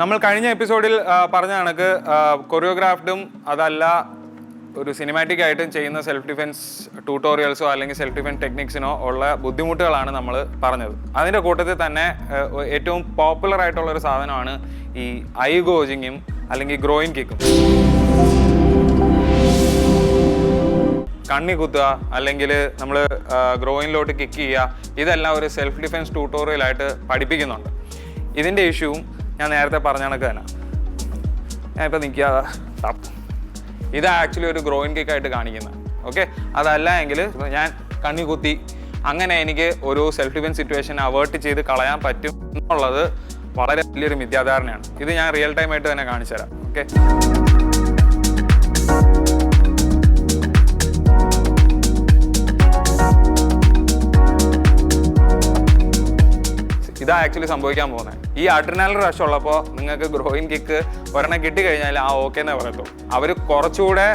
നമ്മൾ കഴിഞ്ഞ എപ്പിസോഡിൽ പറഞ്ഞ കണക്ക് കൊറിയോഗ്രാഫ്ഡും അതല്ല ഒരു സിനിമാറ്റിക് ആയിട്ടും ചെയ്യുന്ന സെൽഫ് ഡിഫെൻസ് ട്യൂട്ടോറിയൽസോ അല്ലെങ്കിൽ സെൽഫ് ഡിഫെൻസ് ടെക്നിക്സിനോ ഉള്ള ബുദ്ധിമുട്ടുകളാണ് നമ്മൾ പറഞ്ഞത്. അതിന്റെ കൂട്ടത്തിൽ തന്നെ ഏറ്റവും പോപ്പുലർ ആയിട്ടുള്ള ഒരു സാധനമാണ് ഈ ഐ ഗോജിങ്ങും അല്ലെങ്കിൽ ഗ്രോയിങ് കിക്കും കണ്ണി കുത്തുക അല്ലെങ്കിൽ നമ്മൾ ഗ്രോയിങ്ങിലോട്ട് കിക്ക് ചെയ്യുക ഇതെല്ലാം ഒരു സെൽഫ് ഡിഫെൻസ് ട്യൂട്ടോറിയലായിട്ട് പഠിപ്പിക്കുന്നുണ്ട്. ഇതിന്റെ ഇഷ്യൂവും ഞാൻ നേരത്തെ പറഞ്ഞ കണക്ക് തന്നെ. ഞാനിപ്പോൾ നിൽക്കുക തപ്പ് ഇത് ആക്ച്വലി ഒരു ഗ്രോയിൻ കിക്ക് ആയിട്ട് കാണിക്കുന്നത് ഓക്കെ അതല്ല എങ്കിൽ ഞാൻ കണ്ണി കുത്തി അങ്ങനെ എനിക്ക് ഒരു സെൽഫ് ഡിഫെൻസ് സിറ്റുവേഷൻ അവേർട്ട് ചെയ്ത് കളയാൻ പറ്റും എന്നുള്ളത് വളരെ വലിയൊരു മിഥ്യാധാരണയാണ്. ഇത് ഞാൻ റിയൽ ടൈം ആയിട്ട് തന്നെ കാണിച്ചു തരാം. ഓക്കെ ഇതാ ആക്ച്വലി സംഭവിക്കാൻ പോകുന്നത് ഈ അഡ്രിനാൽ റഷ് ഉള്ളപ്പോൾ നിങ്ങൾക്ക് ഗ്രോയിൻ കിക്ക് ഒരെണ്ണം കിട്ടി കഴിഞ്ഞാൽ ആ ഓക്കെ എന്നേ പറയത്തുള്ളൂ. അവർ കുറച്ചുകൂടെ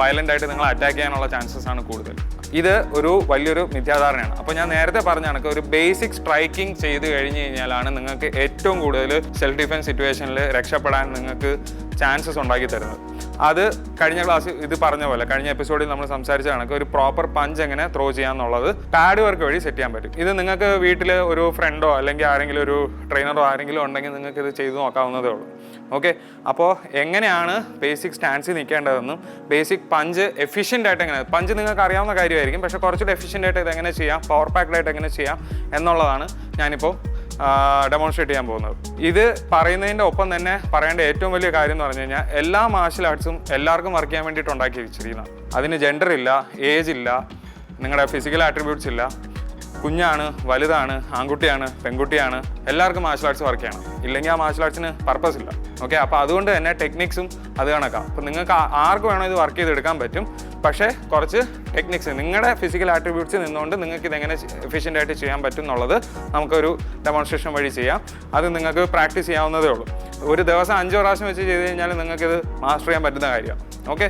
വയലന്റ് ആയിട്ട് നിങ്ങൾ അറ്റാക്ക് ചെയ്യാനുള്ള ചാൻസസ് ആണ് കൂടുതൽ. ഇത് ഒരു വലിയൊരു മിഥ്യാധാരണയാണ്. അപ്പോൾ ഞാൻ നേരത്തെ പറഞ്ഞ കണക്ക് ഒരു ബേസിക് സ്ട്രൈക്കിംഗ് ചെയ്ത് കഴിഞ്ഞ് കഴിഞ്ഞാലാണ് നിങ്ങൾക്ക് ഏറ്റവും കൂടുതൽ സെൽഫ് ഡിഫെൻസ് സിറ്റുവേഷനിൽ രക്ഷപ്പെടാൻ നിങ്ങൾക്ക് ചാൻസസ് ഉണ്ടാക്കി തരുന്നത്. അത് കഴിഞ്ഞ ക്ലാസ് ഇത് പറഞ്ഞ പോലെ കഴിഞ്ഞ എപ്പിസോഡിൽ നമ്മൾ സംസാരിച്ച കണക്ക് ഒരു പ്രോപ്പർ പഞ്ച് എങ്ങനെ ത്രോ ചെയ്യാന്നുള്ളത് പാഡ് വർക്ക് വഴി സെറ്റ് ചെയ്യാൻ പറ്റും. ഇത് നിങ്ങൾക്ക് വീട്ടിൽ ഒരു ഫ്രണ്ടോ അല്ലെങ്കിൽ ആരെങ്കിലും ഒരു ട്രെയിനറോ ആരെങ്കിലും ഉണ്ടെങ്കിൽ നിങ്ങൾക്ക് ഇത് ചെയ്തു നോക്കാവുന്നതേ ഉള്ളൂ. ഓക്കെ അപ്പോൾ എങ്ങനെയാണ് ബേസിക് സ്റ്റാൻസിൽ നിൽക്കേണ്ടതെന്നും ബേസിക് പഞ്ച് എഫിഷ്യന്റ് ആയിട്ട് എങ്ങനെ പഞ്ച് നിങ്ങൾക്ക് അറിയാവുന്ന കാര്യമായിരിക്കും പക്ഷേ കുറച്ചുകൂടി എഫിഷ്യന്റ് ആയിട്ട് ഇത് എങ്ങനെ ചെയ്യാം പവർ പാക്ഡ് ആയിട്ട് എങ്ങനെ ചെയ്യാം എന്നുള്ളതാണ് ഞാനിപ്പോൾ ഡെമോൺസ്ട്രേറ്റ് ചെയ്യാൻ പോകുന്നത്. ഇത് പറയുന്നതിന്റെ ഒപ്പം തന്നെ പറയേണ്ട ഏറ്റവും വലിയ കാര്യം എന്ന് പറഞ്ഞു കഴിഞ്ഞാൽ എല്ലാ മാർഷൽ ആർട്സും എല്ലാവർക്കും വർക്ക് ചെയ്യാൻ വേണ്ടിയിട്ട് ഉണ്ടാക്കി വെച്ചിരിക്കുന്നതാണ് അതിന് ജെൻഡർ ഇല്ല ഏജ് ഇല്ല നിങ്ങളുടെ ഫിസിക്കൽ ആട്രിബ്യൂട്ട്സ് ഇല്ല. കുഞ്ഞാണ് വലുതാണ് ആൺകുട്ടിയാണ് പെൺകുട്ടിയാണ് എല്ലാവർക്കും മാർഷൽ ആർട്സ് വർക്ക് ചെയ്യണം. ഇല്ലെങ്കിൽ ആ മാർഷൽ ആർട്സിന് പർപ്പസ് ഇല്ല. ഓക്കെ അപ്പോൾ അതുകൊണ്ട് തന്നെ ടെക്നിക്സും അത് കണക്കാം. അപ്പോൾ നിങ്ങൾക്ക് ആർക്ക് വേണോ ഇത് വർക്ക് ചെയ്തെടുക്കാൻ പറ്റും. പക്ഷേ കുറച്ച് ടെക്നിക്സ് നിങ്ങളുടെ ഫിസിക്കൽ ആട്രിബ്യൂട്ട്സ് നിന്നുകൊണ്ട് നിങ്ങൾക്ക് ഇതെങ്ങനെ എഫിഷ്യന്റ് ആയിട്ട് ചെയ്യാൻ പറ്റും എന്നുള്ളത് നമുക്കൊരു ഡെമോൺസ്ട്രേഷൻ വഴി ചെയ്യാം. അത് നിങ്ങൾക്ക് പ്രാക്ടീസ് ചെയ്യാവുന്നതേ ഉള്ളൂ. ഒരു ദിവസം അഞ്ചോ പ്രാവശ്യം വെച്ച് ചെയ്ത് കഴിഞ്ഞാൽ നിങ്ങൾക്കിത് മാസ്റ്റർ ചെയ്യാൻ പറ്റുന്ന കാര്യമാണ്. ഓക്കെ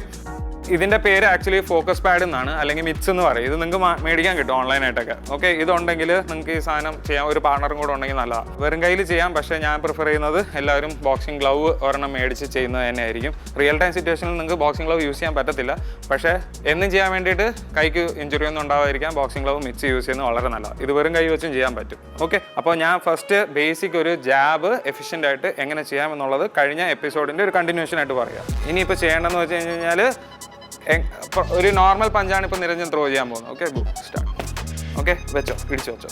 ഇതിന്റെ പേര് ആക്ച്വലി ഫോക്കസ് പാഡ് എന്നാണ് അല്ലെങ്കിൽ മിക്സ് എന്ന് പറയും. ഇത് നിങ്ങൾക്ക് മേടിക്കാൻ കിട്ടും ഓൺലൈനായിട്ടൊക്കെ ഓക്കെ ഇതുണ്ടെങ്കിൽ നിങ്ങൾക്ക് ഈ സാധനം ചെയ്യാൻ ഒരു പാർട്ണറും കൂടെ ഉണ്ടെങ്കിൽ നല്ലതാണ് വെറും കയ്യിൽ ചെയ്യാം പക്ഷേ ഞാൻ പ്രിഫർ ചെയ്യുന്നത് എല്ലാവരും ബോക്സിംഗ് ഗ്ലൗ ഒരെണ്ണം മേടിച്ച് ചെയ്യുന്നത് തന്നെ ആയിരിക്കും റിയൽ ടൈം സിറ്റുവേഷനിൽ നിങ്ങൾക്ക് ബോക്സിംഗ് ഗ്ലൗ യൂസ് ചെയ്യാൻ പറ്റത്തില്ല. പക്ഷേ എന്നും ചെയ്യാൻ വേണ്ടിയിട്ട് കൈക്ക് ഇഞ്ചുറി ഒന്നും ഉണ്ടാവാതിരിക്കാൻ ബോക്സിംഗ് ഗ്ലൗ മിക്സ് യൂസ് ചെയ്യുന്നത് വളരെ നല്ലതാണ് ഇത് വെറും കൈ വെച്ചും ചെയ്യാൻ പറ്റും. ഓക്കെ അപ്പോൾ ഞാൻ ഫസ്റ്റ് ബേസിക് ഒരു ജാബ് എഫിഷ്യന്റ് ആയിട്ട് എങ്ങനെ ചെയ്യാമെന്നുള്ളത് കഴിഞ്ഞ എപ്പിസോഡിന്റെ ഒരു കണ്ടിന്യൂഷൻ ആയിട്ട് പറയാം. ഇനിയിപ്പോൾ ചെയ്യേണ്ടതെന്ന് വെച്ച് കഴിഞ്ഞ് കഴിഞ്ഞാൽ ഒരു നോർമൽ പഞ്ചാണ് ഇപ്പോൾ നിരഞ്ജൻ ത്രോ ചെയ്യാൻ പോകുന്നത്. ഓക്കെ സ്റ്റാർട്ട് ഓക്കെ വെച്ചോ പിടിച്ചു വെച്ചോ.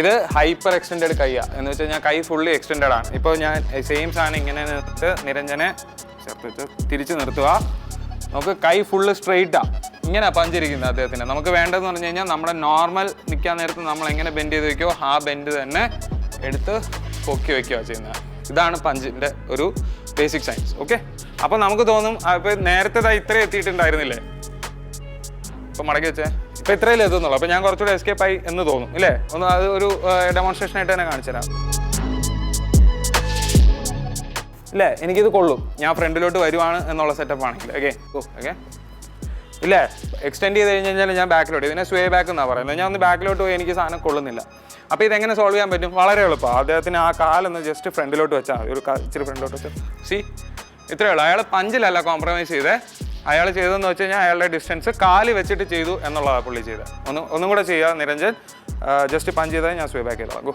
ഇത് ഹൈപ്പർ എക്സ്റ്റെൻഡ് കൈയാ എന്ന് വെച്ചാൽ ഞാൻ കൈ ഫുള്ളി എക്സ്റ്റെൻഡ് ആണ്. ഇപ്പോൾ ഞാൻ സെയിം സാധനം ഇങ്ങനെ നിർത്ത് നിരഞ്ജനെ ചേർത്ത് വെച്ച് തിരിച്ച് നിർത്തുക. നമുക്ക് കൈ ഫുള്ള് സ്ട്രെയിറ്റാ ഇങ്ങനെ പഞ്ചിരിക്കുന്നത് അദ്ദേഹത്തിന്. നമുക്ക് വേണ്ടതെന്ന് പറഞ്ഞു കഴിഞ്ഞാൽ നമ്മുടെ നോർമൽ നിൽക്കാൻ നേരത്ത് നമ്മൾ എങ്ങനെ ബെൻഡ് ചെയ്ത് വെക്കുമോ ആ ബെൻഡ് തന്നെ എടുത്ത് പൊക്കി വെക്കുകയാണ് ചെയ്യുന്നത്. ഇതാണ് പഞ്ചിന്റെ ഒരു ബേസിക് സയൻസ് ഓക്കെ അപ്പോൾ നമുക്ക് തോന്നും അപ്പൊ നേരത്തെ ഇത്ര എത്തിയിട്ടുണ്ടായിരുന്നില്ലേ? ഇപ്പൊ മടക്കി വെച്ചേ. ഇപ്പൊ ഇത്രയല്ലേ എത്തുന്നുള്ളൂ. അപ്പൊ ഞാൻ കുറച്ചുകൂടെ എസ്കേപ്പ് ആയി എന്ന് തോന്നും ഇല്ലേ? ഒന്ന് അത് ഒരു ഡെമോൺസ്ട്രേഷൻ ആയിട്ട് തന്നെ കാണിച്ചു തരാം. ഇല്ലേ? എനിക്കിത് കൊള്ളും. ഞാൻ ഫ്രണ്ടിലോട്ട് വരുവാണ് എന്നുള്ള സെറ്റപ്പ് ആണെങ്കിൽ ഓക്കെ ഓക്കെ ഇല്ലേ? എക്സ്റ്റെൻഡ് ചെയ്ത് കഴിഞ്ഞ് കഴിഞ്ഞാൽ ഞാൻ ബാക്കിലോട്ട് ഇതിനെ സ്വേ ബാക്ക് എന്നാണ് പറയുന്നത്. ഞാൻ ഒന്ന് ബാക്കിലോട്ട് പോയി എനിക്ക് സാധനം കൊള്ളുന്നില്ല. അപ്പോൾ ഇതെങ്ങനെ സോൾവ് ചെയ്യാൻ പറ്റും? വളരെ എളുപ്പമാണ് അദ്ദേഹത്തിന് ആ കാലൊന്ന് ജസ്റ്റ് ഫ്രണ്ടിലോട്ട് വെച്ചാൽ മതി. ഒരു ഇച്ചിരി ഫ്രണ്ടിലോട്ട് വെച്ചാൽ സി ഇത്രയേ ഉള്ളൂ. അയാൾ പഞ്ചിലല്ല കോംപ്രമൈസ് ചെയ്തേ. അയാൾ ചെയ്തതെന്ന് വെച്ച് കഴിഞ്ഞാൽ അയാളുടെ ഡിസ്റ്റൻസ് കാൽ വെച്ചിട്ട് ചെയ്തു എന്നുള്ളതാണ് പുള്ളി ചെയ്തത് ഒന്ന് ഒന്നും കൂടെ ചെയ്യുക നിരഞ്ജൻ. ജസ്റ്റ് പഞ്ച് ചെയ്താൽ ഞാൻ സ്വീ ബാക്ക് ചെയ്തോളാം.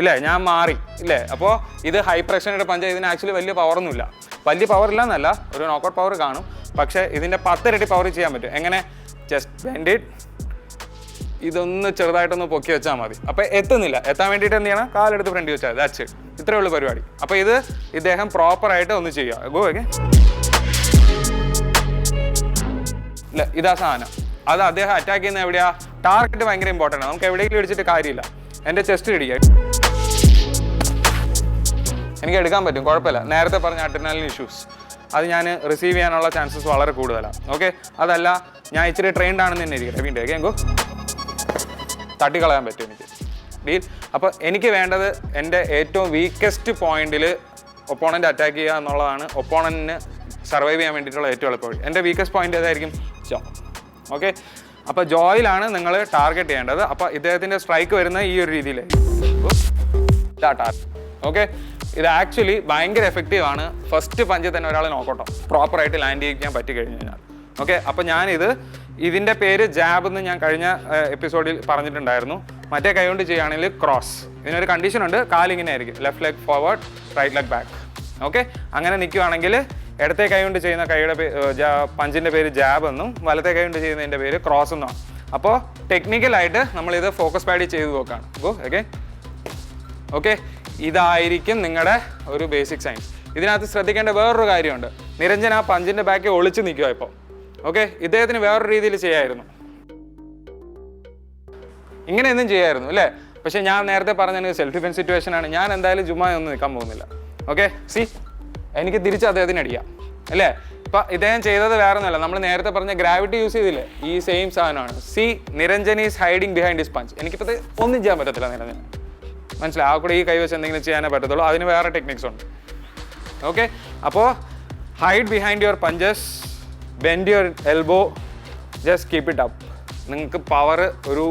ഇല്ലേ? ഞാൻ മാറി. ഇല്ലേ? അപ്പോൾ ഇത് ഹൈ പ്രഷറിന്റെ പഞ്ച് ഇതിന് ആക്ച്വലി വലിയ പവറൊന്നുമില്ല വലിയ പവർ ഇല്ല എന്നല്ല ഒരു നോക്കൗട്ട് പവർ കാണും. പക്ഷേ ഇതിന്റെ പത്തിരട്ടി പവർ ചെയ്യാൻ പറ്റും. എങ്ങനെ? ജസ്റ്റ് ബെൻഡ് ഇതൊന്ന് ചെറുതായിട്ടൊന്ന് പൊക്കി വെച്ചാൽ മതി. അപ്പോൾ എത്തുന്നില്ല. എത്താൻ വേണ്ടിയിട്ട് എന്ത് ചെയ്യണം? കാലെടുത്ത് ഫ്രണ്ട് വെച്ചാൽ ദാറ്റ്സ് ഇറ്റ് ഇത്രയേ ഉള്ളൂ പരിപാടി. അപ്പോൾ ഇത് ഇദ്ദേഹം പ്രോപ്പർ ആയിട്ട് ഒന്ന് ചെയ്യുക. ഗോ ഓക്കെ ഇല്ല ഇതാ സാധനം. അത് അദ്ദേഹം അറ്റാക്ക് ചെയ്യുന്ന എവിടെയാ? ടാർഗറ്റ് ഭയങ്കര ഇമ്പോർട്ടന്റ് ആണ്. നമുക്ക് എവിടെയെങ്കിലും ഇടിച്ചിട്ട് കാര്യമില്ല. എന്റെ ചെസ്റ്റ് ഇടിക്കുക. എനിക്ക് എടുക്കാൻ പറ്റും. കുഴപ്പമില്ല. നേരത്തെ പറഞ്ഞ അഡ്രിനാലിൻ ഇഷ്യൂസ് അത് ഞാൻ റിസീവ് ചെയ്യാനുള്ള ചാൻസസ് വളരെ കൂടുതലാണ്. ഓക്കെ അതല്ല ഞാൻ ഇച്ചിരി ട്രെയിൻഡ് ആണെന്ന് തന്നെ ഇരിക്കട്ടെ. വീണ്ടും കേങ്കോ തട്ടിക്കളയാൻ പറ്റും എനിക്ക്. ഡീൽ. അപ്പോൾ എനിക്ക് വേണ്ടത് എന്റെ ഏറ്റവും വീക്കസ്റ്റ് പോയിന്റിൽ ഒപ്പോണന്റ് അറ്റാക്ക് ചെയ്യുക എന്നുള്ളതാണ്. ഒപ്പോണന്റിന് സർവൈവ് ചെയ്യാൻ വേണ്ടിയിട്ടുള്ള ഏറ്റവും എളുപ്പ വഴി. എന്റെ വീക്കസ്റ്റ് പോയിന്റ് ഏതായിരിക്കും? ജോ. ഓക്കെ അപ്പോൾ ജോയിലാണ് നിങ്ങൾ ടാർഗറ്റ് ചെയ്യേണ്ടത്. അപ്പോൾ ഇദ്ദേഹത്തിന്റെ സ്ട്രൈക്ക് വരുന്ന ഈ ഒരു രീതിയിൽ ഓക്കെ ഇത് ആക്ച്വലി ഭയങ്കര എഫക്റ്റീവ് ആണ്. ഫസ്റ്റ് പഞ്ച് തന്നെ ഒരാൾ നോക്കട്ടോ പ്രോപ്പറായിട്ട് ലാൻഡ് ചെയ്യിക്കാൻ പറ്റി കഴിഞ്ഞു കഴിഞ്ഞാൽ. ഓക്കെ അപ്പോൾ ഞാനിത് ഇതിന്റെ പേര് ജാബ് എന്ന് ഞാൻ കഴിഞ്ഞ എപ്പിസോഡിൽ പറഞ്ഞിട്ടുണ്ടായിരുന്നു. മറ്റേ കൈ കൊണ്ട് ചെയ്യുകയാണെങ്കിൽ ക്രോസ് ഇതിനൊരു കണ്ടീഷൻ ഉണ്ട്. കാലിങ്ങനെ ആയിരിക്കും. Left leg forward right leg back okay അങ്ങനെ നിൽക്കുവാണെങ്കിൽ ഇടത്തെ കൈ കൊണ്ട് ചെയ്യുന്ന കൈയുടെ പഞ്ചിന്റെ പേര് ജാബ് എന്നും വലത്തെ കൈ കൊണ്ട് ചെയ്യുന്നതിന്റെ പേര് ക്രോസ് എന്നുമാണ്. അപ്പോൾ ടെക്നിക്കലായിട്ട് നമ്മളിത് ഫോക്കസ് പാഡി ചെയ്ത് നോക്കുകയാണ്. അപ്പോൾ ഓക്കെ ഓക്കെ ഇതായിരിക്കും നിങ്ങളുടെ ഒരു ബേസിക് സയൻസ് ഇതിനകത്ത് ശ്രദ്ധിക്കേണ്ട വേറൊരു കാര്യമുണ്ട്. നിരഞ്ജൻ ആ പഞ്ചിന്റെ ബാക്കിൽ ഒളിച്ച് നിൽക്കുക ഇപ്പോൾ ഓക്കെ? ഇദ്ദേഹത്തിന് വേറൊരു രീതിയിൽ ചെയ്യായിരുന്നു. ഇങ്ങനെയൊന്നും ചെയ്യായിരുന്നു അല്ലേ? പക്ഷെ ഞാൻ നേരത്തെ പറഞ്ഞ സെൽഫ് ഡിഫെൻസ് സിറ്റുവേഷൻ ആണ്. ഞാൻ എന്തായാലും ജുമാ ഒന്നും നിൽക്കാൻ പോകുന്നില്ല. ഓക്കെ? സി എനിക്ക് തിരിച്ച് അദ്ദേഹത്തിന് അടിക്കാം അല്ലേ? ഇപ്പൊ ഇദ്ദേഹം ചെയ്തത് വേറെ ഒന്നുമല്ല നമ്മൾ നേരത്തെ പറഞ്ഞ ഗ്രാവിറ്റി യൂസ് ചെയ്തില്ലേ? ഈ സെയിം സാധനമാണ്. See Niranjan is hiding behind his punch എനിക്കിപ്പോൾ ഇത് ഒന്നും ചെയ്യാൻ പറ്റത്തില്ല നിരഞ്ജൻ മനസ്സിലായി? ആ കൂടെ ഈ കൈവശം എന്തെങ്കിലും ചെയ്യാനേ പറ്റത്തുള്ളൂ. അതിന് വേറെ ടെക്നിക്സ് ഉണ്ട്. ഓക്കെ? അപ്പോൾ hide behind your punches bend your elbow just keep it up നിങ്ങൾക്ക് പവർ ഒരു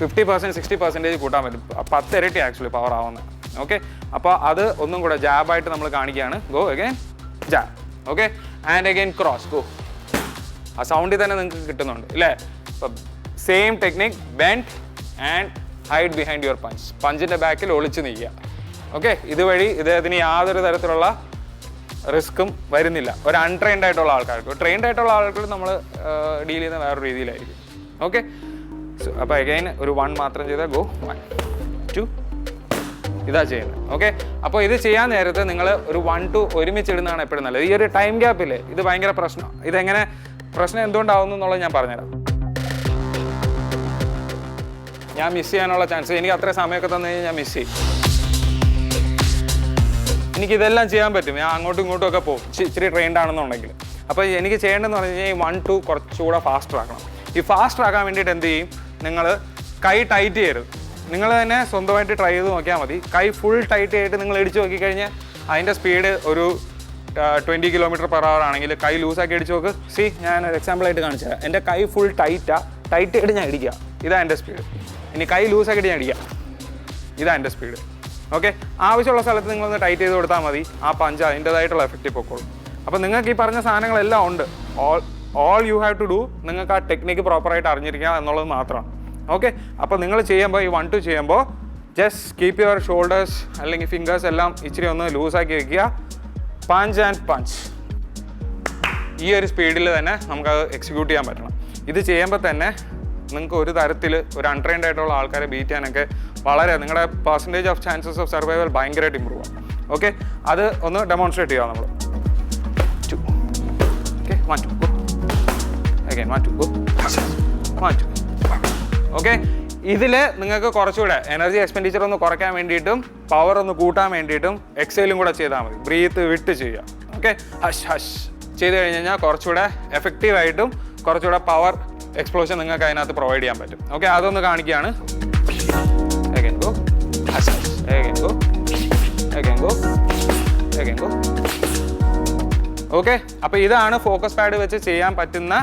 ഫിഫ്റ്റി പെർസെന്റ് സിക്സ്റ്റി പെർസെന്റേജ് കൂട്ടാൻ പറ്റും. പത്ത് ഇരട്ടി ആക്ച്വലി പവർ ആവുന്നത് ഓക്കെ അപ്പോൾ അത് ഒന്നും കൂടെ ജാബായിട്ട് നമ്മൾ കാണിക്കുകയാണ്. Go again jab okay and again cross go ആ സൗണ്ടിൽ തന്നെ നിങ്ങൾക്ക് കിട്ടുന്നുണ്ട്. ഇല്ലേ? അപ്പം same technique bend and hide behind your punch പഞ്ചിന്റെ ബാക്കിൽ ഒളിച്ച് നീക്കുക ഓക്കെ ഇതുവഴി ഇദ്ദേഹത്തിന് യാതൊരു തരത്തിലുള്ള റിസ്ക്കും വരുന്നില്ല. ഒരു അൺട്രെയിൻഡ് ആയിട്ടുള്ള ആൾക്കാർക്ക്. ട്രെയിൻഡ് ആയിട്ടുള്ള ആൾക്കാർ നമ്മൾ ഡീൽ ചെയ്യുന്ന വേറൊരു രീതിയിലായിരിക്കും. ഓക്കെ അപ്പോൾ അഗൈൻ ഒരു വൺ മാത്രം ചെയ്താൽ ഗോ വൺ ടു ഇതാ ചെയ്യുന്നത്. ഓക്കെ അപ്പോൾ ഇത് ചെയ്യാൻ നേരത്തെ നിങ്ങൾ ഒരു വൺ ടു ഒരുമിച്ചിടുന്നതാണ് എപ്പോഴും നല്ലത്. ഈ ഒരു ടൈം ഗ്യാപ്പില്ലേ ഇത് ഭയങ്കര പ്രശ്നം. ഇതെങ്ങനെ പ്രശ്നം എന്തുകൊണ്ടാവുന്നു എന്നുള്ളത് ഞാൻ പറഞ്ഞുതരാം. ഞാൻ മിസ് ചെയ്യാനുള്ള ചാൻസ് എനിക്ക് അത്ര സമയമൊക്കെ തന്നു കഴിഞ്ഞാൽ ഞാൻ മിസ് ചെയ്യും. എനിക്ക് ഇതെല്ലാം ചെയ്യാൻ പറ്റും. ഞാൻ അങ്ങോട്ടും ഇങ്ങോട്ടും ഒക്കെ പോകും. ഇച്ചി- ഇച്ചിരി ട്രെയിൻഡ് ആണെന്നുണ്ടെങ്കിൽ. അപ്പോൾ എനിക്ക് ചെയ്യേണ്ടതെന്ന് പറഞ്ഞു കഴിഞ്ഞാൽ ഈ വൺ ടു കുറച്ചുകൂടെ ഫാസ്റ്റർ ആക്കണം. ഈ ഫാസ്റ്റർ ആക്കാൻ വേണ്ടിയിട്ട് എന്ത് ചെയ്യും? നിങ്ങൾ കൈ ടൈറ്റ് ചെയ്യരുത്. നിങ്ങൾ തന്നെ സ്വന്തമായിട്ട് ട്രൈ ചെയ്ത് നോക്കിയാൽ മതി. കൈ ഫുൾ ടൈറ്റ് ചെയ്തിട്ട് നിങ്ങൾ ഇടിച്ച് നോക്കിക്കഴിഞ്ഞാൽ അതിന്റെ സ്പീഡ് ഒരു ട്വന്റി കിലോമീറ്റർ പെർ അവർ ആണെങ്കിൽ കൈ ലൂസാക്കി അടിച്ച് നോക്ക്. സി ഞാൻ ഒരു എക്സാമ്പിളായിട്ട് കാണിച്ചു തരാം. എന്റെ കൈ ഫുൾ ടൈറ്റാ ടൈറ്റ് ചെയ്തിട്ട് ഞാൻ ഇടിക്കുക ഇതാണ് എന്റെ സ്പീഡ് ഇനി കൈ ലൂസാക്കിയിട്ട് ഞാൻ ഇടിക്കുക ഇതാണ് എന്റെ സ്പീഡ് ഓക്കെ? ആവശ്യമുള്ള സ്ഥലത്ത് നിങ്ങളൊന്ന് ടൈറ്റ് ചെയ്ത് കൊടുത്താൽ മതി. ആ പഞ്ച് അതിന്റെതായിട്ടുള്ള എഫക്റ്റ് പൊക്കോളും. അപ്പോൾ നിങ്ങൾക്ക് ഈ പറഞ്ഞ സാധനങ്ങളെല്ലാം ഉണ്ട്. All all you have to do നിങ്ങൾക്ക് ആ ടെക്നിക്ക് പ്രോപ്പറായിട്ട് അറിഞ്ഞിരിക്കുക എന്നുള്ളത് മാത്രമാണ് ഓക്കെ? അപ്പോൾ നിങ്ങൾ ചെയ്യുമ്പോൾ ഈ വൺ ടു ചെയ്യുമ്പോൾ ജസ്റ്റ് കീപ്പ് യുവർ ഷോൾഡേഴ്സ് അല്ലെങ്കിൽ ഫിംഗേഴ്സ് എല്ലാം ഇച്ചിരി ഒന്ന് ലൂസാക്കി വെക്കുക. പഞ്ച് ആൻഡ് പഞ്ച് ഈ ഒരു സ്പീഡിൽ തന്നെ നമുക്കത് എക്സിക്യൂട്ട് ചെയ്യാൻ പറ്റണം. ഇത് ചെയ്യുമ്പോൾ തന്നെ നിങ്ങൾക്ക് ഒരു തരത്തിൽ ഒരു അൺട്രെയിൻഡ് ആയിട്ടുള്ള ആൾക്കാരെ ബീറ്റ് ചെയ്യാനൊക്കെ വളരെ നിങ്ങളുടെ percentage of chances of survival ഭയങ്കരമായിട്ട് ഇമ്പ്രൂവ് ആവും ഓക്കെ അത് ഒന്ന് ഡെമോൺസ്ട്രേറ്റ് ചെയ്യാം നമ്മൾ two okay one two two go one two okay ഇതിൽ നിങ്ങൾക്ക് കുറച്ചുകൂടെ എനർജി എക്സ്പെൻഡിച്ചർ ഒന്ന് കുറയ്ക്കാൻ വേണ്ടിയിട്ടും പവർ ഒന്ന് കൂട്ടാൻ വേണ്ടിയിട്ടും എക്സൈലും കൂടെ ചെയ്താൽ മതി. ബ്രീത്ത് വിട്ട് ചെയ്യുക. ഓക്കെ ഹഷ് ഹഷ് ചെയ്ത് കഴിഞ്ഞ് കഴിഞ്ഞാൽ കുറച്ചുകൂടെ എഫക്റ്റീവായിട്ടും കുറച്ചുകൂടെ പവർ എക്സ്പ്ലോഷൻ നിങ്ങൾക്ക് അതിനകത്ത് പ്രൊവൈഡ് ചെയ്യാൻ പറ്റും. ഓക്കെ അതൊന്ന് കാണിക്കുകയാണ്. ഓക്കെ അപ്പോൾ ഇതാണ് ഫോക്കസ് പാഡ് വെച്ച് ചെയ്യാൻ പറ്റുന്ന